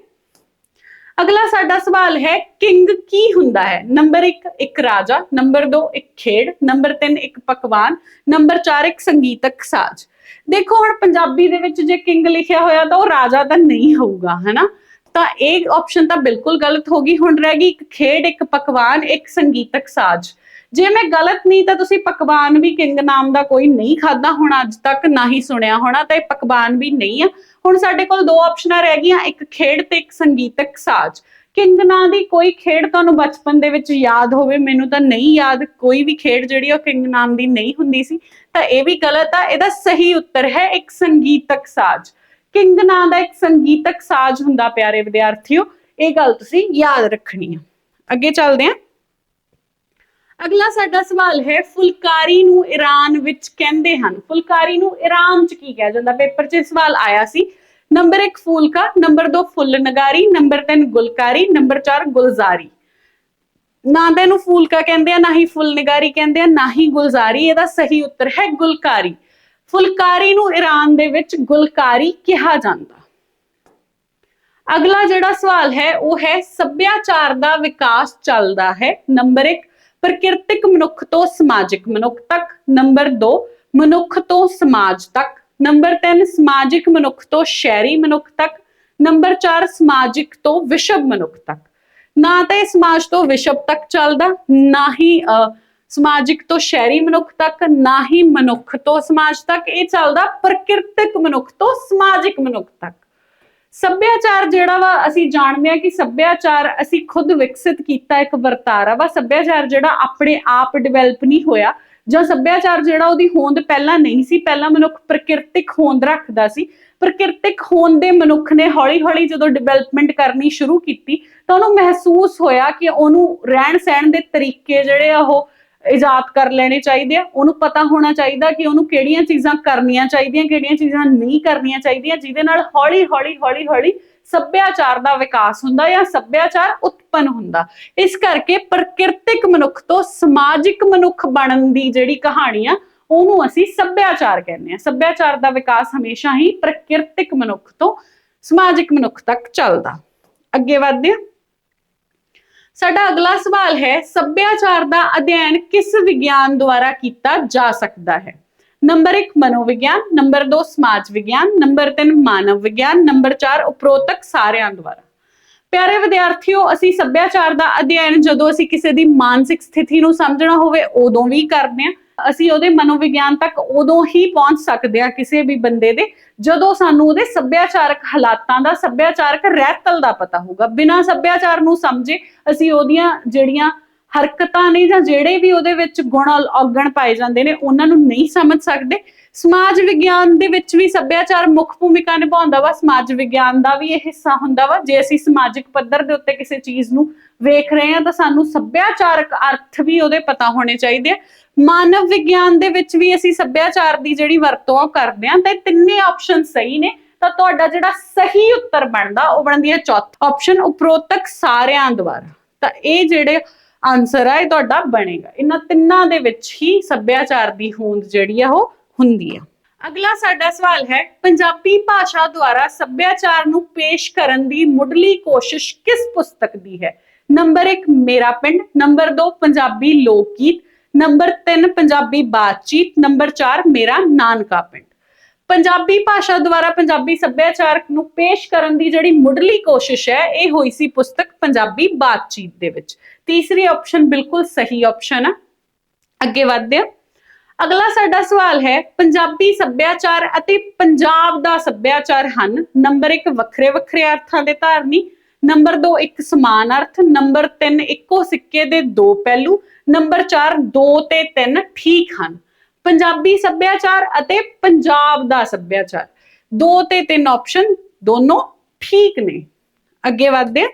Speaker 1: ਅਗਲਾ ਸਾਡਾ ਸਵਾਲ ਹੈ, ਕਿੰਗ ਕੀ ਹੁੰਦਾ ਹੈ? ਨੰਬਰ 1 ਇੱਕ ਰਾਜਾ, ਨੰਬਰ 2 ਇੱਕ ਖੇਡ, ਨੰਬਰ 3 ਇੱਕ ਪਕਵਾਨ, ਨੰਬਰ 4 ਇੱਕ ਸੰਗੀਤਕ ਸਾਜ਼। ਦੇਖੋ ਹੁਣ ਪੰਜਾਬੀ ਦੇ ਵਿੱਚ ਜੇ ਕਿੰਗ ਲਿਖਿਆ ਹੋਇਆ ਤਾਂ ਉਹ ਰਾਜਾ ਤਾਂ ਨਹੀਂ ਹੋਊਗਾ, ਹੈਨਾ? ਤਾਂ ਇਹ ਆਪਸ਼ਨ ਤਾਂ ਬਿਲਕੁਲ ਗਲਤ ਹੋ ਗਈ। ਹੁਣ ਰਹਿ ਗਈ ਇੱਕ ਖੇਡ, ਇੱਕ ਪਕਵਾਨ, ਇੱਕ ਸੰਗੀਤਕ ਸਾਜ਼। ਜੇ ਮੈਂ ਗਲਤ ਨਹੀਂ ਤਾਂ ਤੁਸੀਂ ਪਕਵਾਨ ਵੀ ਕਿੰਗ ਨਾਮ ਦਾ ਕੋਈ ਨਹੀਂ ਖਾਦਾ ਹੁਣ ਅੱਜ ਤੱਕ, ਨਾ ਹੀ ਸੁਣਿਆ ਹੋਣਾ ਤਾਂ ਇਹ ਪਕਵਾਨ ਵੀ ਨਹੀਂ ਆ। ਹੁਣ ਸਾਡੇ ਕੋਲ ਦੋ ਆਪਸ਼ਨਾਂ ਰਹਿ ਗਈਆਂ, ਇੱਕ ਖੇਡ ਤੇ ਇੱਕ ਸੰਗੀਤਕ ਸਾਜ਼। ਕਿੰਗ ਨਾਂ ਦੀ ਕੋਈ ਖੇਡ ਤੁਹਾਨੂੰ ਬਚਪਨ ਦੇ ਵਿੱਚ ਯਾਦ ਹੋਵੇ, ਮੈਨੂੰ ਤਾਂ ਨਹੀਂ ਯਾਦ ਕੋਈ ਵੀ ਖੇਡ ਜਿਹੜੀ ਉਹ ਕਿੰਗ ਨਾਮ ਦੀ ਨਹੀਂ ਹੁੰਦੀ ਸੀ। ਤਾਂ ਇਹ ਵੀ ਗਲਤ ਆ, ਇਹਦਾ ਸਹੀ ਉੱਤਰ ਹੈ ਇੱਕ ਸੰਗੀਤਕ ਸਾਜ਼। ਕਿੰਗ ਨਾਂ ਦਾ ਇੱਕ ਸੰਗੀਤਕ ਸਾਜ਼ ਹੁੰਦਾ ਪਿਆਰੇ ਵਿਦਿਆਰਥੀਓ, ਇਹ ਗੱਲ ਤੁਸੀਂ ਯਾਦ ਰੱਖਣੀ ਆ। ਅੱਗੇ ਚੱਲਦੇ ਹਾਂ ਅਗਲਾ ਸਾਡਾ ਸਵਾਲ ਹੈ, ਫੁਲਕਾਰੀ ਨੂੰ ਈਰਾਨ ਵਿੱਚ ਕਹਿੰਦੇ ਹਨ। ਫੁਲਕਾਰੀ ਨੂੰ ਈਰਾਨ ਚ ਕੀ ਕਿਹਾ ਜਾਂਦਾ? ਪੇਪਰ 'ਚ ਸਵਾਲ ਆਇਆ ਸੀ। ਨੰਬਰ 1 ਫੂਲਕਾ, ਨੰਬਰ 2 ਫੁੱਲ ਨਗਾਰੀ ਨੰਬਰ 3 ਗੁਲਕਾਰੀ, ਨੰਬਰ 4 ਗੁਲਜ਼ਾਰੀ। ਨਾ ਤਾਂ ਇਹਨੂੰ ਫੂਲਕਾ ਕਹਿੰਦੇ ਆ, ਨਾ ਹੀ ਫੁੱਲ ਨਿਗਾਰੀ ਕਹਿੰਦੇ ਆ, ਨਾ ਹੀ ਗੁਲਜ਼ਾਰੀ। ਇਹਦਾ ਸਹੀ ਉੱਤਰ ਹੈ ਗੁਲਕਾਰੀ। ਫੁਲਕਾਰੀ ਨੂੰ ਈਰਾਨ ਦੇ ਵਿੱਚ ਗੁਲਕਾਰੀ ਕਿਹਾ ਜਾਂਦਾ। ਅਗਲਾ ਜਿਹੜਾ ਸਵਾਲ ਹੈ, ਉਹ ਹੈ, ਸੱਭਿਆਚਾਰ ਦਾ ਵਿਕਾਸ ਚੱਲਦਾ ਹੈ। ਨੰਬਰ 1 ਪ੍ਰਕਿਰਤਿਕ ਮਨੁੱਖ ਤੋਂ ਸਮਾਜਿਕ ਮਨੁੱਖ ਤੱਕ। ਨੰਬਰ 2 ਮਨੁੱਖ ਤੋਂ ਸਮਾਜ ਤੱਕ। ਨੰਬਰ 3 ਸਮਾਜਿਕ ਮਨੁੱਖ ਤੋਂ ਸ਼ਹਿਰੀ ਮਨੁੱਖ ਤੱਕ। ਨੰਬਰ 4 ਸਮਾਜਿਕ ਤੋਂ ਵਿਸ਼ਵ ਮਨੁੱਖ ਤੱਕ। ਨਾ ਤਾਂ ਇਹ ਸਮਾਜ ਤੋਂ ਵਿਸ਼ਵ ਤੱਕ ਚੱਲਦਾ, ਨਾ ਹੀ ਸਮਾਜਿਕ ਤੋਂ ਸ਼ਹਿਰੀ ਮਨੁੱਖ ਤੱਕ, ਨਾ ਹੀ ਮਨੁੱਖ ਤੋਂ ਸਮਾਜ ਤੱਕ ਇਹ ਚੱਲਦਾ। ਪ੍ਰਕਿਰਤਿਕ ਮਨੁੱਖ ਤੋਂ ਸਮਾਜਿਕ ਮਨੁੱਖ ਤੱਕ। ਸੱਭਿਆਚਾਰ ਜਿਹੜਾ ਵਾ, ਅਸੀਂ ਜਾਣਦੇ ਹਾਂ ਕਿ ਸੱਭਿਆਚਾਰ ਅਸੀਂ ਖੁਦ ਵਿਕਸਿਤ ਕੀਤਾ ਇੱਕ ਵਰਤਾਰਾ ਵਾ। ਸੱਭਿਆਚਾਰ ਜਿਹੜਾ ਆਪਣੇ ਆਪ ਡਿਵੈਲਪ ਨਹੀਂ ਹੋਇਆ, ਜਾਂ ਸੱਭਿਆਚਾਰ ਜਿਹੜਾ ਉਹਦੀ ਹੋਂਦ ਪਹਿਲਾਂ ਨਹੀਂ ਸੀ, ਪਹਿਲਾਂ ਮਨੁੱਖ ਪ੍ਰਕਿਰਤਿਕ ਹੋਂਦ ਰੱਖਦਾ ਸੀ। ਪ੍ਰਕਿਰਤਿਕ ਹੋਂਦ ਦੇ ਮਨੁੱਖ ਨੇ ਹੌਲੀ-ਹੌਲੀ ਜਦੋਂ ਡਿਵੈਲਪਮੈਂਟ ਕਰਨੀ ਸ਼ੁਰੂ ਕੀਤੀ, ਤਾਂ ਉਹਨੂੰ ਮਹਿਸੂਸ ਹੋਇਆ ਕਿ ਉਹਨੂੰ ਰਹਿਣ ਸਹਿਣ ਦੇ ਤਰੀਕੇ ਜਿਹੜੇ ਆ ਉਹ ਇਜਾਦ ਕਰ ਲੈਣੇ ਚਾਹੀਦੇ ਆ, ਉਹਨੂੰ ਪਤਾ ਹੋਣਾ ਚਾਹੀਦਾ ਕਿ ਉਹਨੂੰ ਕਿਹੜੀਆਂ ਚੀਜ਼ਾਂ ਕਰਨੀਆਂ ਚਾਹੀਦੀਆਂ, ਕਿਹੜੀਆਂ ਚੀਜ਼ਾਂ ਨਹੀਂ ਕਰਨੀਆਂ ਚਾਹੀਦੀਆਂ, ਜਿਹਦੇ ਨਾਲ ਹੌਲੀ ਹੌਲੀ ਹੌਲੀ ਹੌਲੀ ਸੱਭਿਆਚਾਰ ਦਾ ਵਿਕਾਸ ਹੁੰਦਾ ਜਾਂ ਸੱਭਿਆਚਾਰ ਉਤਪੰਨ ਹੁੰਦਾ। ਇਸ ਕਰਕੇ ਪ੍ਰਕਿਰਤਿਕ ਮਨੁੱਖ ਤੋਂ ਸਮਾਜਿਕ ਮਨੁੱਖ ਬਣਨ ਦੀ ਜਿਹੜੀ ਕਹਾਣੀ ਆ, ਉਹਨੂੰ ਅਸੀਂ ਸੱਭਿਆਚਾਰ ਕਹਿੰਦੇ ਆ। ਸੱਭਿਆਚਾਰ ਦਾ ਵਿਕਾਸ ਹਮੇਸ਼ਾ ਹੀ ਪ੍ਰਕਿਰਤਿਕ ਮਨੁੱਖ ਤੋਂ ਸਮਾਜਿਕ ਮਨੁੱਖ ਤੱਕ ਚੱਲਦਾ। ਅੱਗੇ ਵਧਦੇ ਹਾਂ। ਸਾਡਾ ਅਗਲਾ ਸਵਾਲ ਹੈ, ਸੱਭਿਆਚਾਰ ਦਾ ਅਧਿਐਨ ਕਿਸ ਵਿਗਿਆਨ ਦੁਆਰਾ ਕੀਤਾ ਜਾ ਸਕਦਾ ਹੈ? ਨੰਬਰ 1 ਮਨੋਵਿਗਿਆਨ, ਨੰਬਰ 2 ਸਮਾਜ ਵਿਗਿਆਨ, ਨੰਬਰ 3 ਮਾਨਵ ਵਿਗਿਆਨ, ਨੰਬਰ 4 ਉਪਰੋਤਕ ਸਾਰਿਆਂ ਦੁਆਰਾ। ਪਿਆਰੇ ਵਿਦਿਆਰਥੀਓ, ਅਸੀਂ ਸੱਭਿਆਚਾਰ ਦਾ ਅਧਿਐਨ ਜਦੋਂ ਅਸੀਂ ਕਿਸੇ ਦੀ ਮਾਨਸਿਕ ਸਥਿਤੀ ਨੂੰ ਸਮਝਣਾ ਹੋਵੇ, ਉਦੋਂ ਵੀ ਕਰਦੇ ਹਾਂ। ਅਸੀਂ ਉਹਦੇ ਮਨੋਵਿਗਿਆਨ ਤੱਕ ਉਦੋਂ ਹੀ ਪਹੁੰਚ ਸਕਦੇ ਹਾਂ ਕਿਸੇ ਵੀ ਬੰਦੇ ਦੇ, ਜਦੋਂ ਸਾਨੂੰ ਉਹਦੇ ਸੱਭਿਆਚਾਰਕ ਹਾਲਾਤਾਂ ਦਾ, ਸੱਭਿਆਚਾਰਕ ਰਹਿਤਲ ਦਾ ਪਤਾ ਹੋਊਗਾ। ਬਿਨਾਂ ਸੱਭਿਆਚਾਰ ਨੂੰ ਸਮਝੇ ਅਸੀਂ ਉਹਦੀਆਂ ਜਿਹੜੀਆਂ ਹਰਕਤਾਂ ਨੇ ਜਾਂ ਜਿਹੜੇ ਵੀ ਉਹਦੇ ਵਿੱਚ ਗੁਣ ਔਲ- ਔਗਣ ਪਾਏ ਜਾਂਦੇ ਨੇ, ਉਹਨਾਂ ਨੂੰ ਨਹੀਂ ਸਮਝ ਸਕਦੇ। ਸਮਾਜ ਵਿਗਿਆਨ ਦੇ ਵਿੱਚ ਵੀ ਸੱਭਿਆਚਾਰ ਮੁੱਖ ਭੂਮਿਕਾ ਨਿਭਾਉਂਦਾ ਵਾ, ਸਮਾਜ ਵਿਗਿਆਨ ਦਾ ਵੀ ਇਹ ਹਿੱਸਾ ਹੁੰਦਾ ਵਾ। ਜੇ ਅਸੀਂ ਸਮਾਜਿਕ ਪੱਧਰ ਦੇ ਉੱਤੇ ਕਿਸੇ ਚੀਜ਼ ਨੂੰ ਵੇਖ ਰਹੇ ਹਾਂ, ਤਾਂ ਸਾਨੂੰ ਸੱਭਿਆਚਾਰਕ ਅਰਥ ਵੀ ਉਹਦੇ ਪਤਾ ਹੋਣੇ ਚਾਹੀਦੇ ਆ। ਮਾਨਵ ਵਿਗਿਆਨ ਦੇ ਵਿੱਚ ਵੀ ਅਸੀਂ ਸੱਭਿਆਚਾਰ ਦੀ ਜਿਹੜੀ ਵਰਤੋਂ ਕਰਦੇ ਹਾਂ, ਤਾਂ ਤਿੰਨੇ ਆਪਸ਼ਨ ਸਹੀ ਨੇ। ਤਾਂ ਤੁਹਾਡਾ ਜਿਹੜਾ ਸਹੀ ਉੱਤਰ ਬਣਦਾ, ਉਹ ਬਣਦੀ ਹੈ ਚੌਥਾ ਆਪਸ਼ਨ ਉਪਰੋਤਕ ਸਾਰਿਆਂ ਦੁਆਰਾ। ਤਾਂ ਇਹ ਜਿਹੜੇ ਆਨਸਰ ਆ, ਇਹ ਤੁਹਾਡਾ ਬਣੇਗਾ। ਇਹਨਾਂ ਤਿੰਨਾਂ ਦੇ ਵਿੱਚ ਹੀ ਸੱਭਿਆਚਾਰ ਦੀ ਹੋਂਦ ਜਿਹੜੀ ਆ, ਉਹ ਹੁੰਦੀ ਹੈ ਅਗਲਾ ਸਾਡਾ ਸਵਾਲ ਹੈ, ਪੰਜਾਬੀ ਭਾਸ਼ਾ ਦੁਆਰਾ ਸੱਭਿਆਚਾਰ ਨੂੰ ਪੇਸ਼ ਕਰਨ ਦੀ ਮੁੱਢਲੀ ਕੋਸ਼ਿਸ਼ ਕਿਸ ਪੁਸਤਕ ਦੀ ਹੈ? ਨੰਬਰ 1 ਮੇਰਾ ਪਿੰਡ, ਨੰਬਰ 2 ਪੰਜਾਬੀ ਲੋਕ ਗੀਤ ਨੰਬਰ 3 ਪੰਜਾਬੀ ਬਾਤਚੀਤ, ਨੰਬਰ 4 ਮੇਰਾ ਨਾਨਕਾ ਪਿੰਡ। ਪੰਜਾਬੀ ਭਾਸ਼ਾ ਦੁਆਰਾ ਪੰਜਾਬੀ ਸੱਭਿਆਚਾਰ ਨੂੰ ਪੇਸ਼ ਕਰਨ ਦੀ ਜਿਹੜੀ ਮੁੱਢਲੀ ਕੋਸ਼ਿਸ਼ ਹੈ, ਇਹ ਹੋਈ ਸੀ ਪੁਸਤਕ ਪੰਜਾਬੀ ਬਾਤਚੀਤ ਦੇ ਵਿੱਚ। ਤੀਸਰੀ ਆਪਸ਼ਨ ਬਿਲਕੁਲ ਸਹੀ ਆਪਸ਼ਨ ਹੈ ਅੱਗੇ ਵਧਦੇ ਹਾਂ ਅਗਲਾ ਸਾਡਾ ਸਵਾਲ ਹੈ, ਪੰਜਾਬੀ ਸੱਭਿਆਚਾਰ ਅਤੇ ਪੰਜਾਬ ਦਾ ਸੱਭਿਆਚਾਰ ਹਨ। ਨੰਬਰ 1 ਵੱਖਰੇ ਵੱਖਰੇ ਅਰਥਾਂ ਦੇ ਧਾਰਨੀ। ਨੰਬਰ 2 ਇੱਕ ਸਮਾਨ ਅਰਥ। ਨੰਬਰ 3 ਇੱਕੋ ਸਿੱਕੇ ਦੇ ਦੋ ਪਹਿਲੂ। ਨੰਬਰ 4 2 ਤੇ 3 ਠੀਕ ਹਨ। ਪੰਜਾਬੀ ਸੱਭਿਆਚਾਰ ਅਤੇ ਪੰਜਾਬ ਦਾ ਸੱਭਿਆਚਾਰ। ਦੋ ਤੇ ਤਿੰਨ ਆਪਸ਼ਨ ਦੋਨੋਂ ਠੀਕ ਨੇ। ਅੱਗੇ ਵਧਦੇ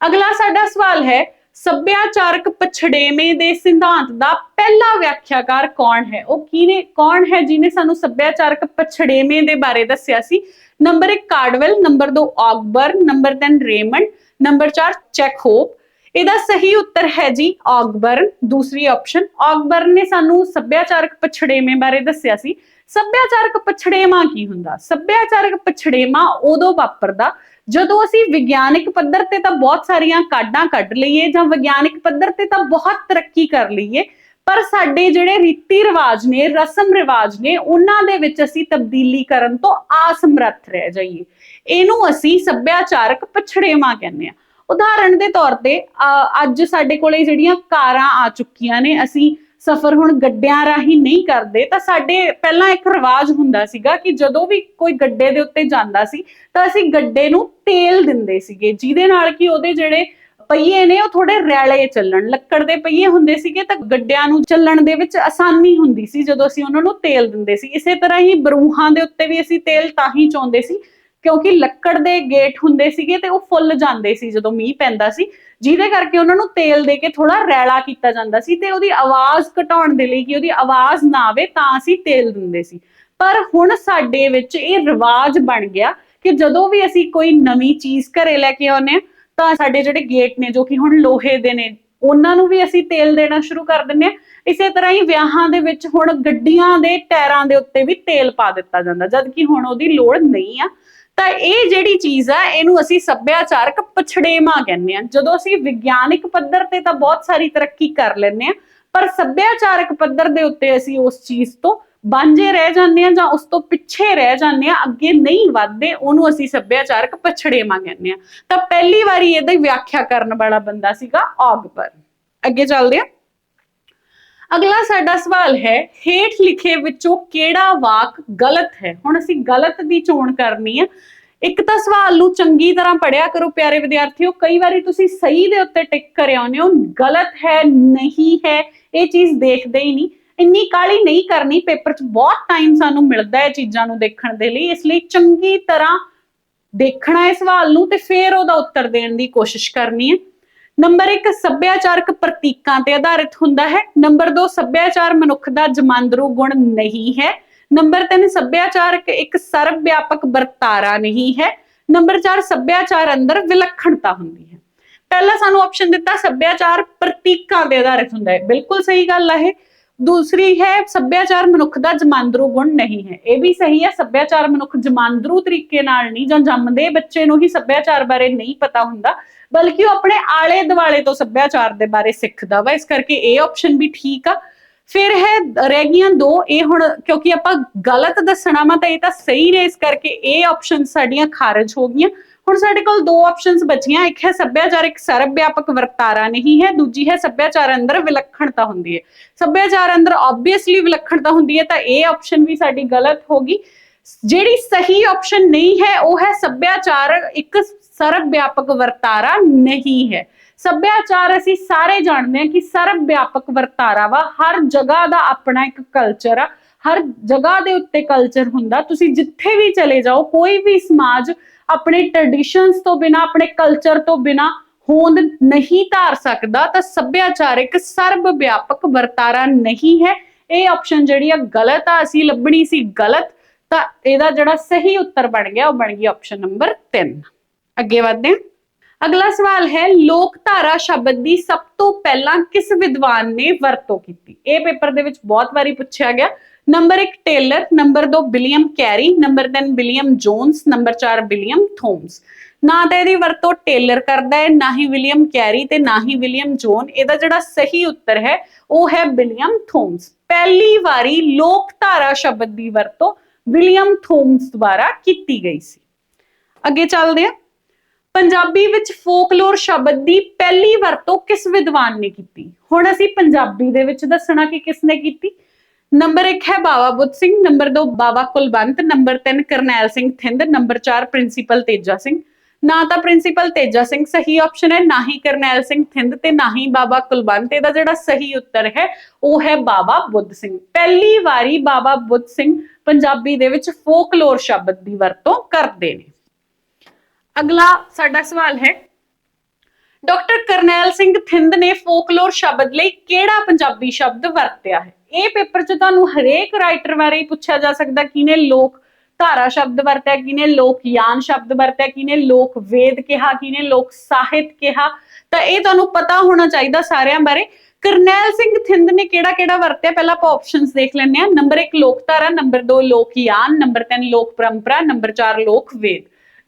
Speaker 1: ਅਗਲਾ ਸਾਡਾ ਸਵਾਲ ਹੈ ਸੱਭਿਆਚਾਰਕ ਪਛੜੇਵੇਂ ਦੇ ਸਿਧਾਂਤ ਦਾ ਪਹਿਲਾ ਵਿਆਖਿਆਕਾਰ ਕੌਣ ਹੈ? ਉਹ ਕਿਨੇ ਕੌਣ ਹੈ ਜਿਨੇ ਸਾਨੂੰ ਸੱਭਿਆਚਾਰਕ ਪਛੜੇਵੇਂ ਦੇ ਬਾਰੇ ਦੱਸਿਆ ਸੀ? Number 1 Cardwell number 2 Ogburn number 3 Raymond, number 4 ਚੈਕਹੋਪ ਇਹਦਾ ਸਹੀ ਉੱਤਰ ਹੈ ਜੀ ਆਗਬਰਨ ਦੂਸਰੀ ਆਪਸ਼ਨ ਆਗਬਰਨ ਨੇ ਸਾਨੂੰ ਸੱਭਿਆਚਾਰਕ ਪਛੜੇਵੇਂ ਬਾਰੇ ਦੱਸਿਆ ਸੀ। ਸੱਭਿਆਚਾਰਕ ਪਛੜੇਵਾਂ ਕੀ ਹੁੰਦਾ? ਸੱਭਿਆਚਾਰਕ ਪਛੜੇਵਾਂ ਉਦੋਂ ਵਾਪਰਦਾ ਜਦੋਂ ਅਸੀਂ ਵਿਗਿਆਨਿਕ ਪੱਧਰ ਤੇ ਤਾਂ ਬਹੁਤ ਸਾਰੀਆਂ ਕਾਢਾਂ ਕੱਢ ਲਈਏ ਜਾਂ ਵਿਗਿਆਨਿਕ ਪੱਧਰ ਤੇ ਤਾਂ ਬਹੁਤ ਤਰੱਕੀ ਕਰ ਲਈਏ, ਪਰ ਸਾਡੇ ਜਿਹੜੇ ਰੀਤੀ ਰਿਵਾਜ ਨੇ, ਰਸਮ ਰਿਵਾਜ ਨੇ, ਉਹਨਾਂ ਦੇ ਵਿੱਚ ਅਸੀਂ ਤਬਦੀਲੀ ਕਰਨ ਤੋਂ ਅਸਮਰੱਥ ਰਹਿ ਜਾਈਏ। ਇਹਨੂੰ ਅਸੀਂ ਸੱਭਿਆਚਾਰਕ ਪਛੜੇਵਾਂ ਕਹਿੰਦੇ ਆ ਉਦਾਹਰਣ ਦੇ ਤੌਰ ਤੇ, ਅਹ ਅੱਜ ਸਾਡੇ ਕੋਲੇ ਜਿਹੜੀਆਂ ਕਾਰਾਂ ਆ ਚੁੱਕੀਆਂ ਨੇ, ਅਸੀਂ ਸਫ਼ਰ ਹੁਣ ਗੱਡਿਆਂ ਰਾਹੀਂ ਨਹੀਂ ਕਰਦੇ, ਤਾਂ ਸਾਡੇ ਪਹਿਲਾਂ ਇੱਕ ਰਿਵਾਜ ਹੁੰਦਾ ਸੀਗਾ ਕਿ ਜਦੋਂ ਵੀ ਕੋਈ ਗੱਡੇ ਦੇ ਉੱਤੇ ਜਾਂਦਾ ਸੀ, ਤਾਂ ਅਸੀਂ ਗੱਡੇ ਨੂੰ ਤੇਲ ਦਿੰਦੇ ਸੀਗੇ, ਜਿਹਦੇ ਨਾਲ ਕਿ ਉਹਦੇ ਜਿਹੜੇ ਪਹੀਏ ਨੇ ਉਹ ਥੋੜੇ ਰੈਲੇ ਚੱਲਣ, ਲੱਕੜ ਦੇ ਪਹੀਏ ਹੁੰਦੇ ਸੀਗੇ, ਤਾਂ ਗੱਡਿਆਂ ਨੂੰ ਚੱਲਣ ਦੇ ਵਿੱਚ ਆਸਾਨੀ ਹੁੰਦੀ ਸੀ ਜਦੋਂ ਅਸੀਂ ਉਹਨਾਂ ਨੂੰ ਤੇਲ ਦਿੰਦੇ ਸੀ। ਇਸੇ ਤਰ੍ਹਾਂ ਹੀ ਬਰੂਹਾਂ ਦੇ ਉੱਤੇ ਵੀ ਅਸੀਂ ਤੇਲ ਤਾਂ ਹੀ ਚਾਉਂਦੇ ਸੀ ਕਿਉਂਕਿ ਲੱਕੜ ਦੇ ਗੇਟ ਹੁੰਦੇ ਸੀਗੇ ਤੇ ਉਹ ਫੁੱਲ ਜਾਂਦੇ ਸੀ ਜਦੋਂ ਮੀਂਹ ਪੈਂਦਾ ਸੀ, ਜਿਹਦੇ ਕਰਕੇ ਉਹਨਾਂ ਨੂੰ ਤੇਲ ਦੇ ਕੇ ਥੋੜਾ ਰੈਲਾ ਕੀਤਾ ਜਾਂਦਾ ਸੀ ਤੇ ਉਹਦੀ ਆਵਾਜ਼ ਘਟਾਉਣ ਦੇ ਲਈ ਕਿ ਉਹਦੀ ਆਵਾਜ਼ ਨਾ ਆਵੇ ਤਾਂ ਅਸੀਂ ਤੇਲ ਦਿੰਦੇ ਸੀ। ਪਰ ਹੁਣ ਸਾਡੇ ਵਿੱਚ ਇਹ ਰਿਵਾਜ ਬਣ ਗਿਆ ਕਿ ਜਦੋਂ ਵੀ ਅਸੀਂ ਕੋਈ ਨਵੀਂ ਚੀਜ਼ ਘਰੇ ਲੈ ਕੇ ਆਉਂਦੇ ਹਾਂ, ਤਾਂ ਸਾਡੇ ਜਿਹੜੇ ਗੇਟ ਨੇ ਜੋ ਕਿ ਹੁਣ ਲੋਹੇ ਦੇ ਨੇ, ਉਹਨਾਂ ਨੂੰ ਵੀ ਅਸੀਂ ਤੇਲ ਦੇਣਾ ਸ਼ੁਰੂ ਕਰ ਦਿੰਦੇ ਹਾਂ। ਇਸੇ ਤਰ੍ਹਾਂ ਹੀ ਵਿਆਹਾਂ ਦੇ ਵਿੱਚ ਹੁਣ ਗੱਡੀਆਂ ਦੇ ਟਾਇਰਾਂ ਦੇ ਉੱਤੇ ਵੀ ਤੇਲ ਪਾ ਦਿੱਤਾ ਜਾਂਦਾ ਜਦ ਕਿ ਹੁਣ ਉਹਦੀ ਲੋੜ ਨਹੀਂ ਆ। ਤਾਂ ਇਹ ਜਿਹੜੀ ਚੀਜ਼ ਆ, ਇਹਨੂੰ ਅਸੀਂ ਸੱਭਿਆਚਾਰਕ ਪਛੜੇਵਾਂ ਕਹਿੰਦੇ ਆ ਜਦੋਂ ਅਸੀਂ ਵਿਗਿਆਨਿਕ ਪੱਧਰ ਤੇ ਤਾਂ ਬਹੁਤ ਸਾਰੀ ਤਰੱਕੀ ਕਰ ਲੈਂਦੇ ਆ ਪਰ ਸੱਭਿਆਚਾਰਕ ਪੱਧਰ ਦੇ ਉੱਤੇ ਅਸੀਂ ਉਸ ਚੀਜ਼ ਤੋਂ ਬਾਂਝੇ ਰਹਿ ਜਾਂਦੇ ਆ ਜਾਂ ਉਸ ਤੋਂ ਪਿੱਛੇ ਰਹਿ ਜਾਂਦੇ ਆ ਅੱਗੇ ਨਹੀਂ ਵੱਧਦੇ, ਉਹਨੂੰ ਅਸੀਂ ਸੱਭਿਆਚਾਰਕ ਪਛੜੇਵਾਂ ਕਹਿੰਦੇ ਆ ਤਾਂ ਪਹਿਲੀ ਵਾਰੀ ਇਹਦੀ ਵਿਆਖਿਆ ਕਰਨ ਵਾਲਾ ਬੰਦਾ ਸੀਗਾ ਔਗਬਰਨ ਅੱਗੇ ਚੱਲਦੇ ਆ ਅਗਲਾ ਸਾਡਾ ਸਵਾਲ ਹੈ, ਹੇਠ ਲਿਖੇ ਵਿੱਚੋਂ ਕਿਹੜਾ ਵਾਕ ਗਲਤ ਹੈ? ਹੁਣ ਅਸੀਂ ਗਲਤ ਦੀ ਚੋਣ ਕਰਨੀ ਹੈ ਇੱਕ ਤਾਂ ਸਵਾਲ ਨੂੰ ਚੰਗੀ ਤਰ੍ਹਾਂ ਪੜਿਆ ਕਰੋ ਪਿਆਰੇ ਵਿਦਿਆਰਥੀਓ। ਕਈ ਵਾਰੀ ਤੁਸੀਂ ਸਹੀ ਦੇ ਉੱਤੇ ਟਿਕ ਕਰ ਆਉਂਦੇ ਹੋ, ਗਲਤ ਹੈ, ਨਹੀਂ ਹੈ, ਇਹ ਚੀਜ਼ ਦੇਖਦੇ ਹੀ ਨਹੀਂ। ਇੰਨੀ ਕਾਲੀ ਨਹੀਂ ਕਰਨੀ, ਪੇਪਰ 'ਚ ਬਹੁਤ ਟਾਈਮ ਸਾਨੂੰ ਮਿਲਦਾ ਹੈ ਚੀਜ਼ਾਂ ਨੂੰ ਦੇਖਣ ਦੇ ਲਈ। ਇਸ ਲਈ ਚੰਗੀ ਤਰ੍ਹਾਂ ਦੇਖਣਾ ਹੈ ਸਵਾਲ ਨੂੰ ਤੇ ਫਿਰ ਉਹਦਾ ਉੱਤਰ ਦੇਣ ਦੀ ਕੋਸ਼ਿਸ਼ ਕਰਨੀ ਹੈ। ਨੰਬਰ 1 ਸੱਭਿਆਚਾਰਕ ਪ੍ਰਤੀਕਾਂ ਤੇ ਆਧਾਰਿਤ ਹੁੰਦਾ ਹੈ। ਨੰਬਰ 2 ਸੱਭਿਆਚਾਰ ਮਨੁੱਖ ਦਾ ਜਮਾਂਦਰੂ ਗੁਣ ਨਹੀਂ ਹੈ। ਨੰਬਰ 3 ਸੱਭਿਆਚਾਰਕ ਇੱਕ ਸਰਵ ਵਿਆਪਕ ਵਰਤਾਰਾ ਨਹੀਂ ਹੈ। ਨੰਬਰ 4 ਸੱਭਿਆਚਾਰ ਅੰਦਰ ਵਿਲੱਖਣਤਾ ਹੁੰਦੀ ਹੈ। ਪਹਿਲਾ ਸਾਨੂੰ ਆਪਸ਼ਨ ਦਿੱਤਾ ਸੱਭਿਆਚਾਰ ਪ੍ਰਤੀਕਾਂ ਤੇ ਆਧਾਰਿਤ ਹੁੰਦਾ ਹੈ। ਬਿਲਕੁਲ ਸਹੀ ਗੱਲ ਹੈ ਦੂਸਰੀ ਹੈ, ਸੱਭਿਆਚਾਰ ਮਨੁੱਖ ਦਾ ਜਮਾਂਦਰੂ ਗੁਣ ਨਹੀਂ ਹੈ। ਇਹ ਵੀ ਸਹੀ ਹੈ, ਸੱਭਿਆਚਾਰ ਮਨੁੱਖ ਜਮਾਂਦਰੂ ਤਰੀਕੇ ਨਾਲ ਨਹੀਂ ਜਾਂ ਜੰਮਦੇ ਬੱਚੇ ਨੂੰ ਹੀ ਸੱਭਿਆਚਾਰ ਬਾਰੇ ਨਹੀਂ ਪਤਾ ਹੁੰਦਾ। ਬਲਕਿ ਉਹ ਆਪਣੇ ਆਲੇ ਦੁਆਲੇ ਤੋਂ ਸੱਭਿਆਚਾਰ ਦੇ ਬਾਰੇ ਸਿੱਖਦਾ ਵਾ, ਇਸ ਕਰਕੇ ਇਹ ਆਪਸ਼ਨ ਵੀ ਠੀਕ ਆ। ਫਿਰ ਹੈ, ਰਹਿ ਗਈਆਂ ਦੋ, ਇਹ ਹੁਣ ਕਿਉਂਕਿ ਆਪਾਂ ਗਲਤ ਦੱਸਣਾ ਵਾ ਤਾਂ ਇਹ ਤਾਂ ਸਹੀ ਨੇ, ਇਸ ਕਰਕੇ ਇਹ ਆਪਸ਼ਨ ਸਾਡੀਆਂ ਖਾਰਜ ਹੋ ਗਈਆਂ। ਹੁਣ ਸਾਡੇ ਕੋਲ ਦੋ ਆਪਸ਼ਨਸ ਬਚੀਆਂ, ਇੱਕ ਹੈ ਸੱਭਿਆਚਾਰ, ਇੱਕ ਵਿਆਪਕ ਵਰਤਾਰਾ ਨਹੀਂ ਹੈ, ਦੂਜੀ ਹੈ ਸੱਭਿਆਚਾਰ ਅੰਦਰ ਵਿਲੱਖਣਤਾ ਹੁੰਦੀ ਹੈ। ਸੱਭਿਆਚਾਰ ਅੰਦਰ ਆਬਵੀਅਸਲੀ ਵਿਲੱਖਣਤਾ ਹੁੰਦੀ ਹੈ ਤਾਂ ਇਹ ਆਪਸ਼ਨ ਵੀ ਸਾਡੀ ਗਲਤ ਹੋਗੀ ਜਿਹੜੀ ਸਹੀ ਆਪਸ਼ਨ ਨਹੀਂ ਹੈ, ਉਹ ਹੈ ਸੱਭਿਆਚਾਰ, ਇੱਕ ਸਰਵ ਵਿਆਪਕ ਵਰਤਾਰਾ ਨਹੀਂ ਹੈ। ਸੱਭਿਆਚਾਰ ਅਸੀਂ ਸਾਰੇ ਜਾਣਦੇ ਹਾਂ ਕਿ ਸਰਵ ਵਿਆਪਕ ਵਰਤਾਰਾ ਵਾ, ਹਰ ਜਗ੍ਹਾ ਦਾ ਆਪਣਾ ਇੱਕ ਕਲਚਰ ਆ, ਹਰ ਜਗ੍ਹਾ ਦੇ ਉੱਤੇ ਕਲਚਰ ਹੁੰਦਾ। ਤੁਸੀਂ ਜਿੱਥੇ ਵੀ ਚਲੇ ਜਾਓ, ਕੋਈ ਵੀ ਸਮਾਜ ਆਪਣੇ ਟ੍ਰੈਡੀਸ਼ਨਸ ਤੋਂ ਬਿਨਾ, ਆਪਣੇ ਕਲਚਰ ਤੋਂ ਬਿਨਾ ਹੋਂਦ ਨਹੀਂ ਧਾਰ ਸਕਦਾ, ਤਾਂ ਸੱਭਿਆਚਾਰਿਕ ਸਰਬ ਵਿਆਪਕ ਵਰਤਾਰਾ ਨਹੀਂ ਹੈ। ਇਹ ਆਪਸ਼ਨ ਜਿਹੜੀ ਆ, ਗਲਤ ਆ, ਅਸੀਂ ਲੱਭਣੀ ਸੀ ਗਲਤ, ਤਾਂ ਇਹਦਾ ਜਿਹੜਾ ਸਹੀ ਉੱਤਰ ਬਣ ਗਿਆ, ਉਹ ਬਣ ਗਈ ਆਪਸ਼ਨ ਨੰਬਰ 3 ਅੱਗੇ ਵਧਦੇ ਹਾਂ। ਅਗਲਾ ਸਵਾਲ ਹੈ ਲੋਕ ਧਾਰਾ ਸ਼ਬਦ ਦੀ ਸਭ ਤੋਂ ਪਹਿਲਾਂ ਕਿਸ ਵਿਦਵਾਨ ਨੇ ਵਰਤੋਂ ਕੀਤੀ? ਇਹ ਪੇਪਰ ਦੇ ਵਿੱਚ ਬਹੁਤ ਵਾਰੀ ਪੁੱਛਿਆ ਗਿਆ। Number 1 Taylor, number 2 William Carey, number 3 William Jones, number 4 William Thomas. ਨਾ ਤਾਂ ਇਹਦੀ ਵਰਤੋਂ ਟੇਲਰ ਕਰਦਾ ਹੈ, ਨਾ ਹੀ ਵਿਲੀਅਮ ਕੈਰੀ ਤੇ ਨਾ ਹੀ ਵਿਲੀਅਮ ਜੋਨ। ਇਹਦਾ ਜਿਹੜਾ ਸਹੀ ਉੱਤਰ ਹੈ, ਉਹ ਹੈ ਵਿਲੀਅਮ ਥੋਮਸ। ਪਹਿਲੀ ਵਾਰੀ ਲੋਕ ਧਾਰਾ ਸ਼ਬਦ ਦੀ ਵਰਤੋਂ ਵਿਲੀਅਮ ਥੋਮਸ ਦੁਆਰਾ ਕੀਤੀ ਗਈ ਸੀ। ਅੱਗੇ ਚੱਲਦੇ ਹਾਂ। ਪੰਜਾਬੀ ਵਿੱਚ ਫੋਕਲੋਰ ਸ਼ਬਦ ਦੀ ਪਹਿਲੀ ਵਰਤੋਂ ਕਿਸ ਵਿਦਵਾਨ ਨੇ ਕੀਤੀ? ਹੁਣ ਅਸੀਂ ਪੰਜਾਬੀ ਦੇ ਵਿੱਚ ਦੱਸਣਾ ਕਿ ਕਿਸ ਨੇ ਕੀਤੀ? ਨੰਬਰ 1 ਹੈ Bawa Budh Singh, number 2 Baba Kulwant, number 3 Karnail Singh Thind, number 4 principal Teja Singh. ਨਾ ਤਾਂ ਪ੍ਰਿੰਸੀਪਲ ਤੇਜਾ ਸਿੰਘ ਸਹੀ ਆਪਸ਼ਨ ਹੈ, ਨਾ ਹੀ ਕਰਨੈਲ ਸਿੰਘ ਥਿੰਦ ਤੇ ਨਾ ਹੀ ਬਾਬਾ ਕੁਲਵੰਤ। ਇਹਦਾ ਜਿਹੜਾ ਸਹੀ ਉੱਤਰ ਹੈ, ਉਹ ਹੈ ਬਾਬਾ ਬੁੱਧ ਸਿੰਘ। ਪਹਿਲੀ ਵਾਰੀ ਬਾਬਾ ਬੁੱਧ ਸਿੰਘ ਪੰਜਾਬੀ ਦੇ ਵਿੱਚ ਫੋਕਲੋਰ ਸ਼ਬਦ ਦੀ ਵਰਤੋਂ ਕਰਦੇ ਨੇ। ਅਗਲਾ ਸਾਡਾ ਸਵਾਲ ਹੈ। ਡਾਕਟਰ ਕਰਨੈਲ ਸਿੰਘ ਥਿੰਦ ਨੇ ਫੋਕਲੋਰ ਸ਼ਬਦ ਲਈ ਕਿਹੜਾ ਪੰਜਾਬੀ ਸ਼ਬਦ ਵਰਤਿਆ ਹੈ? ਇਹ ਪੇਪਰ 'ਚ ਤੁਹਾਨੂੰ ਹਰੇਕ ਰਾਈਟਰ ਬਾਰੇ ਹੀ ਪੁੱਛਿਆ ਜਾ ਸਕਦਾ ਕਿਨੇ ਲੋਕ ਧਾਰਾ ਸ਼ਬਦ ਵਰਤਿਆ ਕਿਨੇ ਲੋਕ ਯਾਨ ਸ਼ਬਦ ਵਰਤਿਆ ਕਿਨੇ ਲੋਕ ਵੇਦ ਕਿਹਾ ਕਿਨੇ ਲੋਕ ਸਾਹਿਤ ਕਿਹਾ। ਤਾਂ ਇਹ ਤੁਹਾਨੂੰ ਪਤਾ ਹੋਣਾ ਚਾਹੀਦਾ ਸਾਰਿਆਂ ਬਾਰੇ। ਕਰਨੈਲ ਸਿੰਘ ਥਿੰਦ ਨੇ ਕਿਹੜਾ ਕਿਹੜਾ ਵਰਤਿਆ? ਪਹਿਲਾਂ ਆਪਾਂ ਆਪਸ਼ਨਸ ਦੇਖ ਲੈਂਦੇ ਆ ਨੰਬਰ 1 ਲੋਕਧਾਰਾ, ਨੰਬਰ 2 ਲੋਕਯਾਨ ਨੰਬਰ 3 ਲੋਕ ਪਰੰਪਰਾ, ਨੰਬਰ 4 ਲੋਕ ਵੇਦ।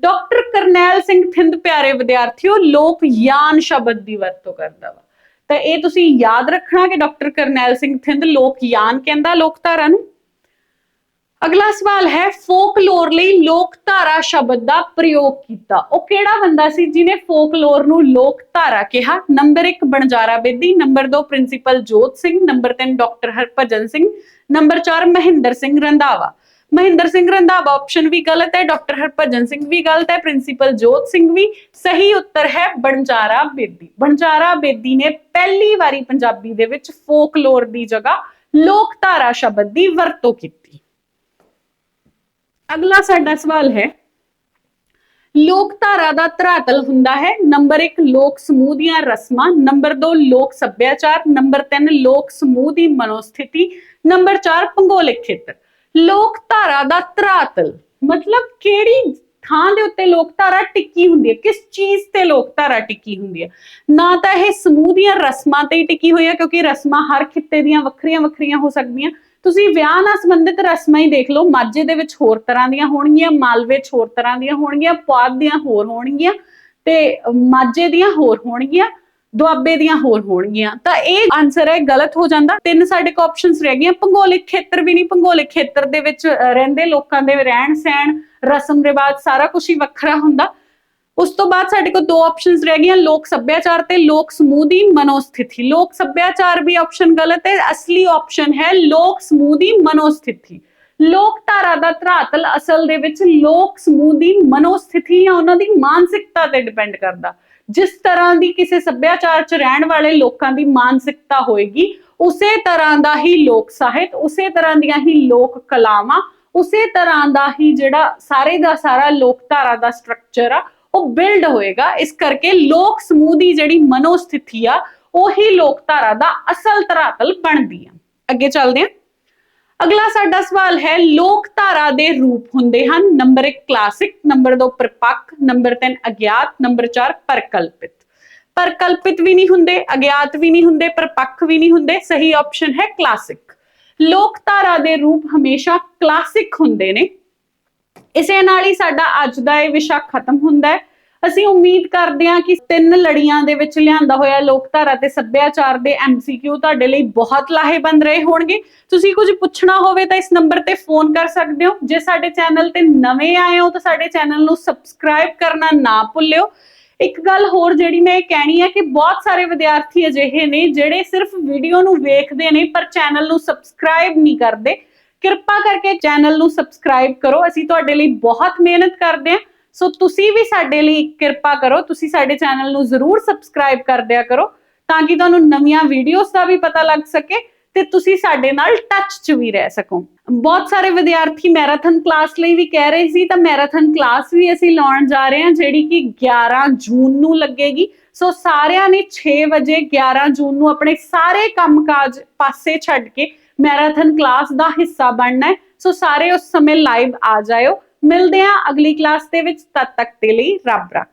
Speaker 1: ਡਾਕਟਰ ਕਰਨੈਲ ਸਿੰਘ ਥਿੰਦ ਪਿਆਰੇ ਵਿਦਿਆਰਥੀਓ ਲੋਕਯਾਨ ਸ਼ਬਦ ਦੀ ਵਰਤੋਂ ਕਰਦਾ ਵਾ। ਤਾਂ ਇਹ ਤੁਸੀਂ ਯਾਦ ਰੱਖਣਾ ਕਿ ਡਾਕਟਰ ਕਰਨੈਲ ਸਿੰਘ ਥਿੰਦ ਲੋਕਯਾਨ ਕਹਿੰਦਾ ਲੋਕਧਾਰਾ ਨੂੰ। ਅਗਲਾ ਸਵਾਲ ਹੈ, ਫੋਕਲੋਰ ਲਈ ਲੋਕਧਾਰਾ ਸ਼ਬਦ ਦਾ ਪ੍ਰਯੋਗ ਕੀਤਾ। ਉਹ ਕਿਹੜਾ ਬੰਦਾ ਸੀ ਜਿਨੇ ਫੋਕਲੋਰ ਨੂੰ ਲੋਕਧਾਰਾ ਕਿਹਾ? Number 1 Vanjara Bedi, number 2 principal Jot Singh, number 3 doctor Harbhajan Singh, number 4 Mohinder Singh Randhawa. Mohinder Singh Randhawa option ਵੀ ਗਲਤ ਹੈ ਡਾਕਟਰ ਹਰਭਜਨ ਸਿੰਘ ਵੀ ਗਲਤ ਹੈ ਪ੍ਰਿੰਸੀਪਲ ਜੋਤ ਸਿੰਘ ਵੀ ਸਹੀ ਉੱਤਰ ਹੈ, ਬਣਜਾਰਾ ਬੇਦੀ। ਬਣਜਾਰਾ ਬੇਦੀ ਨੇ ਪਹਿਲੀ ਵਾਰੀ ਪੰਜਾਬੀ ਦੇ ਵਿੱਚ ਫੋਕਲੋਰ ਦੀ ਜਗ੍ਹਾ ਲੋਕਧਾਰਾ ਸ਼ਬਦ ਦੀ ਵਰਤੋਂ ਕੀਤੀ। ਅਗਲਾ ਸਾਡਾ ਸਵਾਲ ਹੈ, ਲੋਕਧਾਰਾ ਦਾ ਧਰਾਤਲ ਹੁੰਦਾ ਹੈ, ਨੰਬਰ 1 ਲੋਕ ਸਮੂਹ ਦੀਆਂ ਰਸਮਾਂ, ਨੰਬਰ 2 ਲੋਕ ਸੱਭਿਆਚਾਰ, ਨੰਬਰ 3 ਲੋਕ ਸਮੂਹ ਦੀ ਮਨੋਸਥਿਤੀ, ਨੰਬਰ 4 ਭੂਗੋਲਿਕ ਖੇਤਰ। ਲੋਕ ਧਾਰਾ ਦਾ ਧਰਾਤਲ। ਮਤਲਬ ਕਿਹੜੀ ਥਾਂ ਦੇ ਉੱਤੇ ਲੋਕ ਧਾਰਾ ਟਿੱਕੀ ਹੁੰਦੀ ਹੈ? ਕਿਸ ਚੀਜ਼ ਤੇ ਲੋਕ ਧਾਰਾ ਟਿੱਕੀ ਹੁੰਦੀ ਹੈ? ਨਾ ਤਾਂ ਇਹ ਸਮੂਹ ਦੀਆਂ ਰਸਮਾਂ ਤੇ ਹੀ ਟਿੱਕੀ ਹੋਈ ਹੈ, ਕਿਉਂਕਿ ਰਸਮਾਂ ਹਰ ਖਿੱਤੇ ਦੀਆਂ ਵੱਖਰੀਆਂ ਵੱਖਰੀਆਂ ਹੋ ਸਕਦੀਆਂ। ਤੁਸੀਂ ਵਿਆਹ ਨਾਲ ਸੰਬੰਧਿਤ ਰਸਮਾਂ ਹੀ ਦੇਖ ਲਓ। ਮਾਝੇ ਦੇ ਵਿੱਚ ਹੋਰ ਤਰ੍ਹਾਂ ਦੀਆਂ ਹੋਣਗੀਆਂ, ਮਾਲਵੇ 'ਚ ਹੋਰ ਤਰ੍ਹਾਂ ਦੀਆਂ ਹੋਣਗੀਆਂ, ਪੁਆਧ ਦੀਆਂ ਹੋਰ ਹੋਣਗੀਆਂ ਤੇ ਮਾਝੇ ਦੀਆਂ ਹੋਰ ਹੋਣਗੀਆਂ। ਦੁਆਬੇ ਦੀਆਂ ਹੋਰ ਹੋਣਗੀਆਂ। ਤਾਂ ਇਹ ਆਨਸਰ ਹੈ, ਗਲਤ ਹੋ ਜਾਂਦਾ। ਤਿੰਨ ਸਾਡੇ ਕੋ ਆਪਸ਼ਨਸ ਰਹਿ ਗਈਆਂ। ਭੂਗੋਲਿਕ ਖੇਤਰ ਵੀ ਨਹੀਂ, ਭੂਗੋਲਿਕ ਖੇਤਰ ਦੇ ਵਿੱਚ ਰਹਿੰਦੇ ਲੋਕਾਂ ਦੇ ਰਹਿਣ ਸਹਿਣ, ਰਸਮ ਰਿਵਾਜ ਸਾਰਾ ਕੁਝ ਹੀ ਵੱਖਰਾ ਹੁੰਦਾ। ਉਸ ਤੋਂ ਬਾਅਦ ਸਾਡੇ ਕੋਲ ਦੋ ਆਪਸ਼ਨਸ ਰਹਿ ਗਈਆਂ, ਲੋਕ ਸੱਭਿਆਚਾਰ ਤੇ ਲੋਕ ਸਮੂਹ ਦੀ ਮਨੋਸਥਿਤੀ। ਲੋਕ ਸੱਭਿਆਚਾਰ ਵੀ ਆਪਸ਼ਨ ਗਲਤ ਹੈ, ਅਸਲੀ ਆਪਸ਼ਨ ਹੈ ਲੋਕ ਸਮੂਹ ਦੀ ਮਨੋਸਥਿਤੀ। ਲੋਕ ਧਾਰਾ ਦਾ ਧਰਾਤਲ ਅਸਲ ਦੇ ਵਿੱਚ ਲੋਕ ਸਮੂਹ ਦੀ ਮਨੋਸਥਿਤੀ ਜਾਂ ਉਹਨਾਂ ਦੀ ਮਾਨਸਿਕਤਾ ਤੇ ਡਿਪੈਂਡ ਕਰਦਾ। ਜਿਸ ਤਰ੍ਹਾਂ ਦੀ ਕਿਸੇ ਸੱਭਿਆਚਾਰ 'ਚ ਰਹਿਣ ਵਾਲੇ ਲੋਕਾਂ ਦੀ ਮਾਨਸਿਕਤਾ ਹੋਏਗੀ, ਉਸੇ ਤਰ੍ਹਾਂ ਦਾ ਹੀ ਲੋਕ ਸਾਹਿਤ, ਉਸੇ ਤਰ੍ਹਾਂ ਦੀਆਂ ਹੀ ਲੋਕ ਕਲਾਵਾਂ, ਉਸੇ ਤਰ੍ਹਾਂ ਦਾ ਹੀ ਜਿਹੜਾ ਸਾਰੇ ਦਾ ਸਾਰਾ ਲੋਕਧਾਰਾ ਦਾ ਸਟਰਕਚਰ ਆ, ਉਹ ਬਿਲਡ ਹੋਏਗਾ। ਇਸ ਕਰਕੇ ਲੋਕ ਸਮੂਹ ਦੀ ਜਿਹੜੀ ਮਨੋਸਥਿਤੀ ਆ, ਉਹੀ ਲੋਕਧਾਰਾ ਦਾ ਅਸਲ ਧਰਾਤਲ ਬਣਦੀ ਆ। ਅੱਗੇ ਚੱਲਦੇ ਹਾਂ ਅਗਲਾ ਸਾਡਾ ਸਵਾਲ ਹੈ ਲੋਕ ਧਾਰਾ ਦੇ ਰੂਪ ਹੁੰਦੇ ਹਨ। ਨੰਬਰ 1 ਕਲਾਸਿਕ ਨੰਬਰ 2 ਪ੍ਰਪੱਖ ਨੰਬਰ 3 ਅਗਿਆਤ, ਨੰਬਰ 4 ਪਰਕਲਪਿਤ। ਪਰਕਲਪਿਤ ਵੀ ਨਹੀਂ ਹੁੰਦੇ, ਅਗਿਆਤ ਵੀ ਨਹੀਂ ਹੁੰਦੇ ਪ੍ਰਪੱਖ ਵੀ ਨਹੀਂ ਹੁੰਦੇ, ਸਹੀ ਆਪਸ਼ਨ ਹੈ ਕਲਾਸਿਕ ਲੋਕ ਧਾਰਾ ਦੇ ਰੂਪ ਹਮੇਸ਼ਾ ਕਲਾਸਿਕ ਹੁੰਦੇ ਨੇ। ਇਸੇ ਨਾਲ ਹੀ ਸਾਡਾ ਅੱਜ ਦਾ ਇਹ ਵਿਸ਼ਾ ਖਤਮ ਹੁੰਦਾ ਹੈ। ਅਸੀਂ ਉਮੀਦ ਕਰਦੇ ਹਾਂ ਕਿ ਤਿੰਨ ਲੜੀਆਂ ਦੇ ਵਿੱਚ ਲਿਆਂਦਾ ਹੋਇਆ ਲੋਕਧਾਰਾ ਤੇ ਸੱਭਿਆਚਾਰ ਦੇ ਐਮਸੀਕਿਊ ਤੁਹਾਡੇ ਲਈ ਬਹੁਤ ਲਾਹੇਵੰਦ ਰਹੇ ਹੋਣਗੇ। ਤੁਸੀਂ ਕੁਝ ਪੁੱਛਣਾ ਹੋਵੇ ਤਾਂ ਇਸ ਨੰਬਰ ਤੇ ਫੋਨ ਕਰ ਸਕਦੇ ਹੋ। ਜੇ ਸਾਡੇ ਚੈਨਲ ਤੇ ਨਵੇਂ ਆਏ ਹੋ ਤਾਂ ਸਾਡੇ ਚੈਨਲ ਨੂੰ ਸਬਸਕ੍ਰਾਈਬ ਕਰਨਾ ਨਾ ਭੁੱਲਿਓ। ਇੱਕ ਗੱਲ ਹੋਰ ਜਿਹੜੀ ਮੈਂ ਇਹ ਕਹਿਣੀ ਹੈ ਕਿ ਬਹੁਤ ਸਾਰੇ ਵਿਦਿਆਰਥੀ ਅਜਿਹੇ ਨੇ ਜਿਹੜੇ ਸਿਰਫ ਵੀਡੀਓ ਨੂੰ ਵੇਖਦੇ ਨੇ ਪਰ ਚੈਨਲ ਨੂੰ ਸਬਸਕ੍ਰਾਈਬ ਨਹੀਂ ਕਰਦੇ। ਕਿਰਪਾ ਕਰਕੇ ਚੈਨਲ ਨੂੰ ਸਬਸਕ੍ਰਾਈਬ ਕਰੋ। ਅਸੀਂ ਤੁਹਾਡੇ ਲਈ ਬਹੁਤ ਮਿਹਨਤ ਕਰਦੇ ਹਾਂ। ਸੋ ਤੁਸੀਂ ਵੀ ਸਾਡੇ ਲਈ ਕਿਰਪਾ ਕਰੋ, ਤੁਸੀਂ ਸਾਡੇ ਚੈਨਲ ਨੂੰ ਜ਼ਰੂਰ ਸਬਸਕ੍ਰਾਈਬ ਕਰ ਦਿਆ ਕਰੋ, ਤਾਂ ਕਿ ਤੁਹਾਨੂੰ ਨਵੀਆਂ ਵੀਡੀਓਜ਼ ਦਾ ਵੀ ਪਤਾ ਲੱਗ ਸਕੇ ਤੇ ਤੁਸੀਂ ਸਾਡੇ ਨਾਲ ਟੱਚ 'ਚ ਵੀ ਰਹਿ ਸਕੋ। ਬਹੁਤ ਸਾਰੇ ਵਿਦਿਆਰਥੀ ਮੈਰਾਥਨ ਕਲਾਸ ਲਈ ਵੀ ਕਹਿ ਰਹੇ ਸੀ, ਤਾਂ ਮੈਰਾਥਨ ਕਲਾਸ ਵੀ ਅਸੀਂ ਲਾਉਣ ਜਾ ਰਹੇ ਹਾਂ, ਜਿਹੜੀ ਕਿ 11 ਜੂਨ ਨੂੰ ਲੱਗੇਗੀ। ਸੋ ਸਾਰਿਆਂ ਨੇ 6 ਵਜੇ 11 ਜੂਨ ਨੂੰ ਆਪਣੇ ਸਾਰੇ ਕੰਮਕਾਜ ਪਾਸੇ ਛੱਡ ਕੇ ਮੈਰਾਥਨ ਕਲਾਸ ਦਾ ਹਿੱਸਾ ਬਣਨਾ ਹੈ। ਸੋ ਸਾਰੇ ਉਸ ਸਮੇਂ ਲਾਈਵ ਆ ਜਾਇਓ। ਮਿਲਦੇ ਹਾਂ ਅਗਲੀ ਕਲਾਸ ਦੇ ਵਿੱਚ ਤਦ ਤੱਕ ਦੇ ਲਈ ਰੱਬ ਰੱਖ।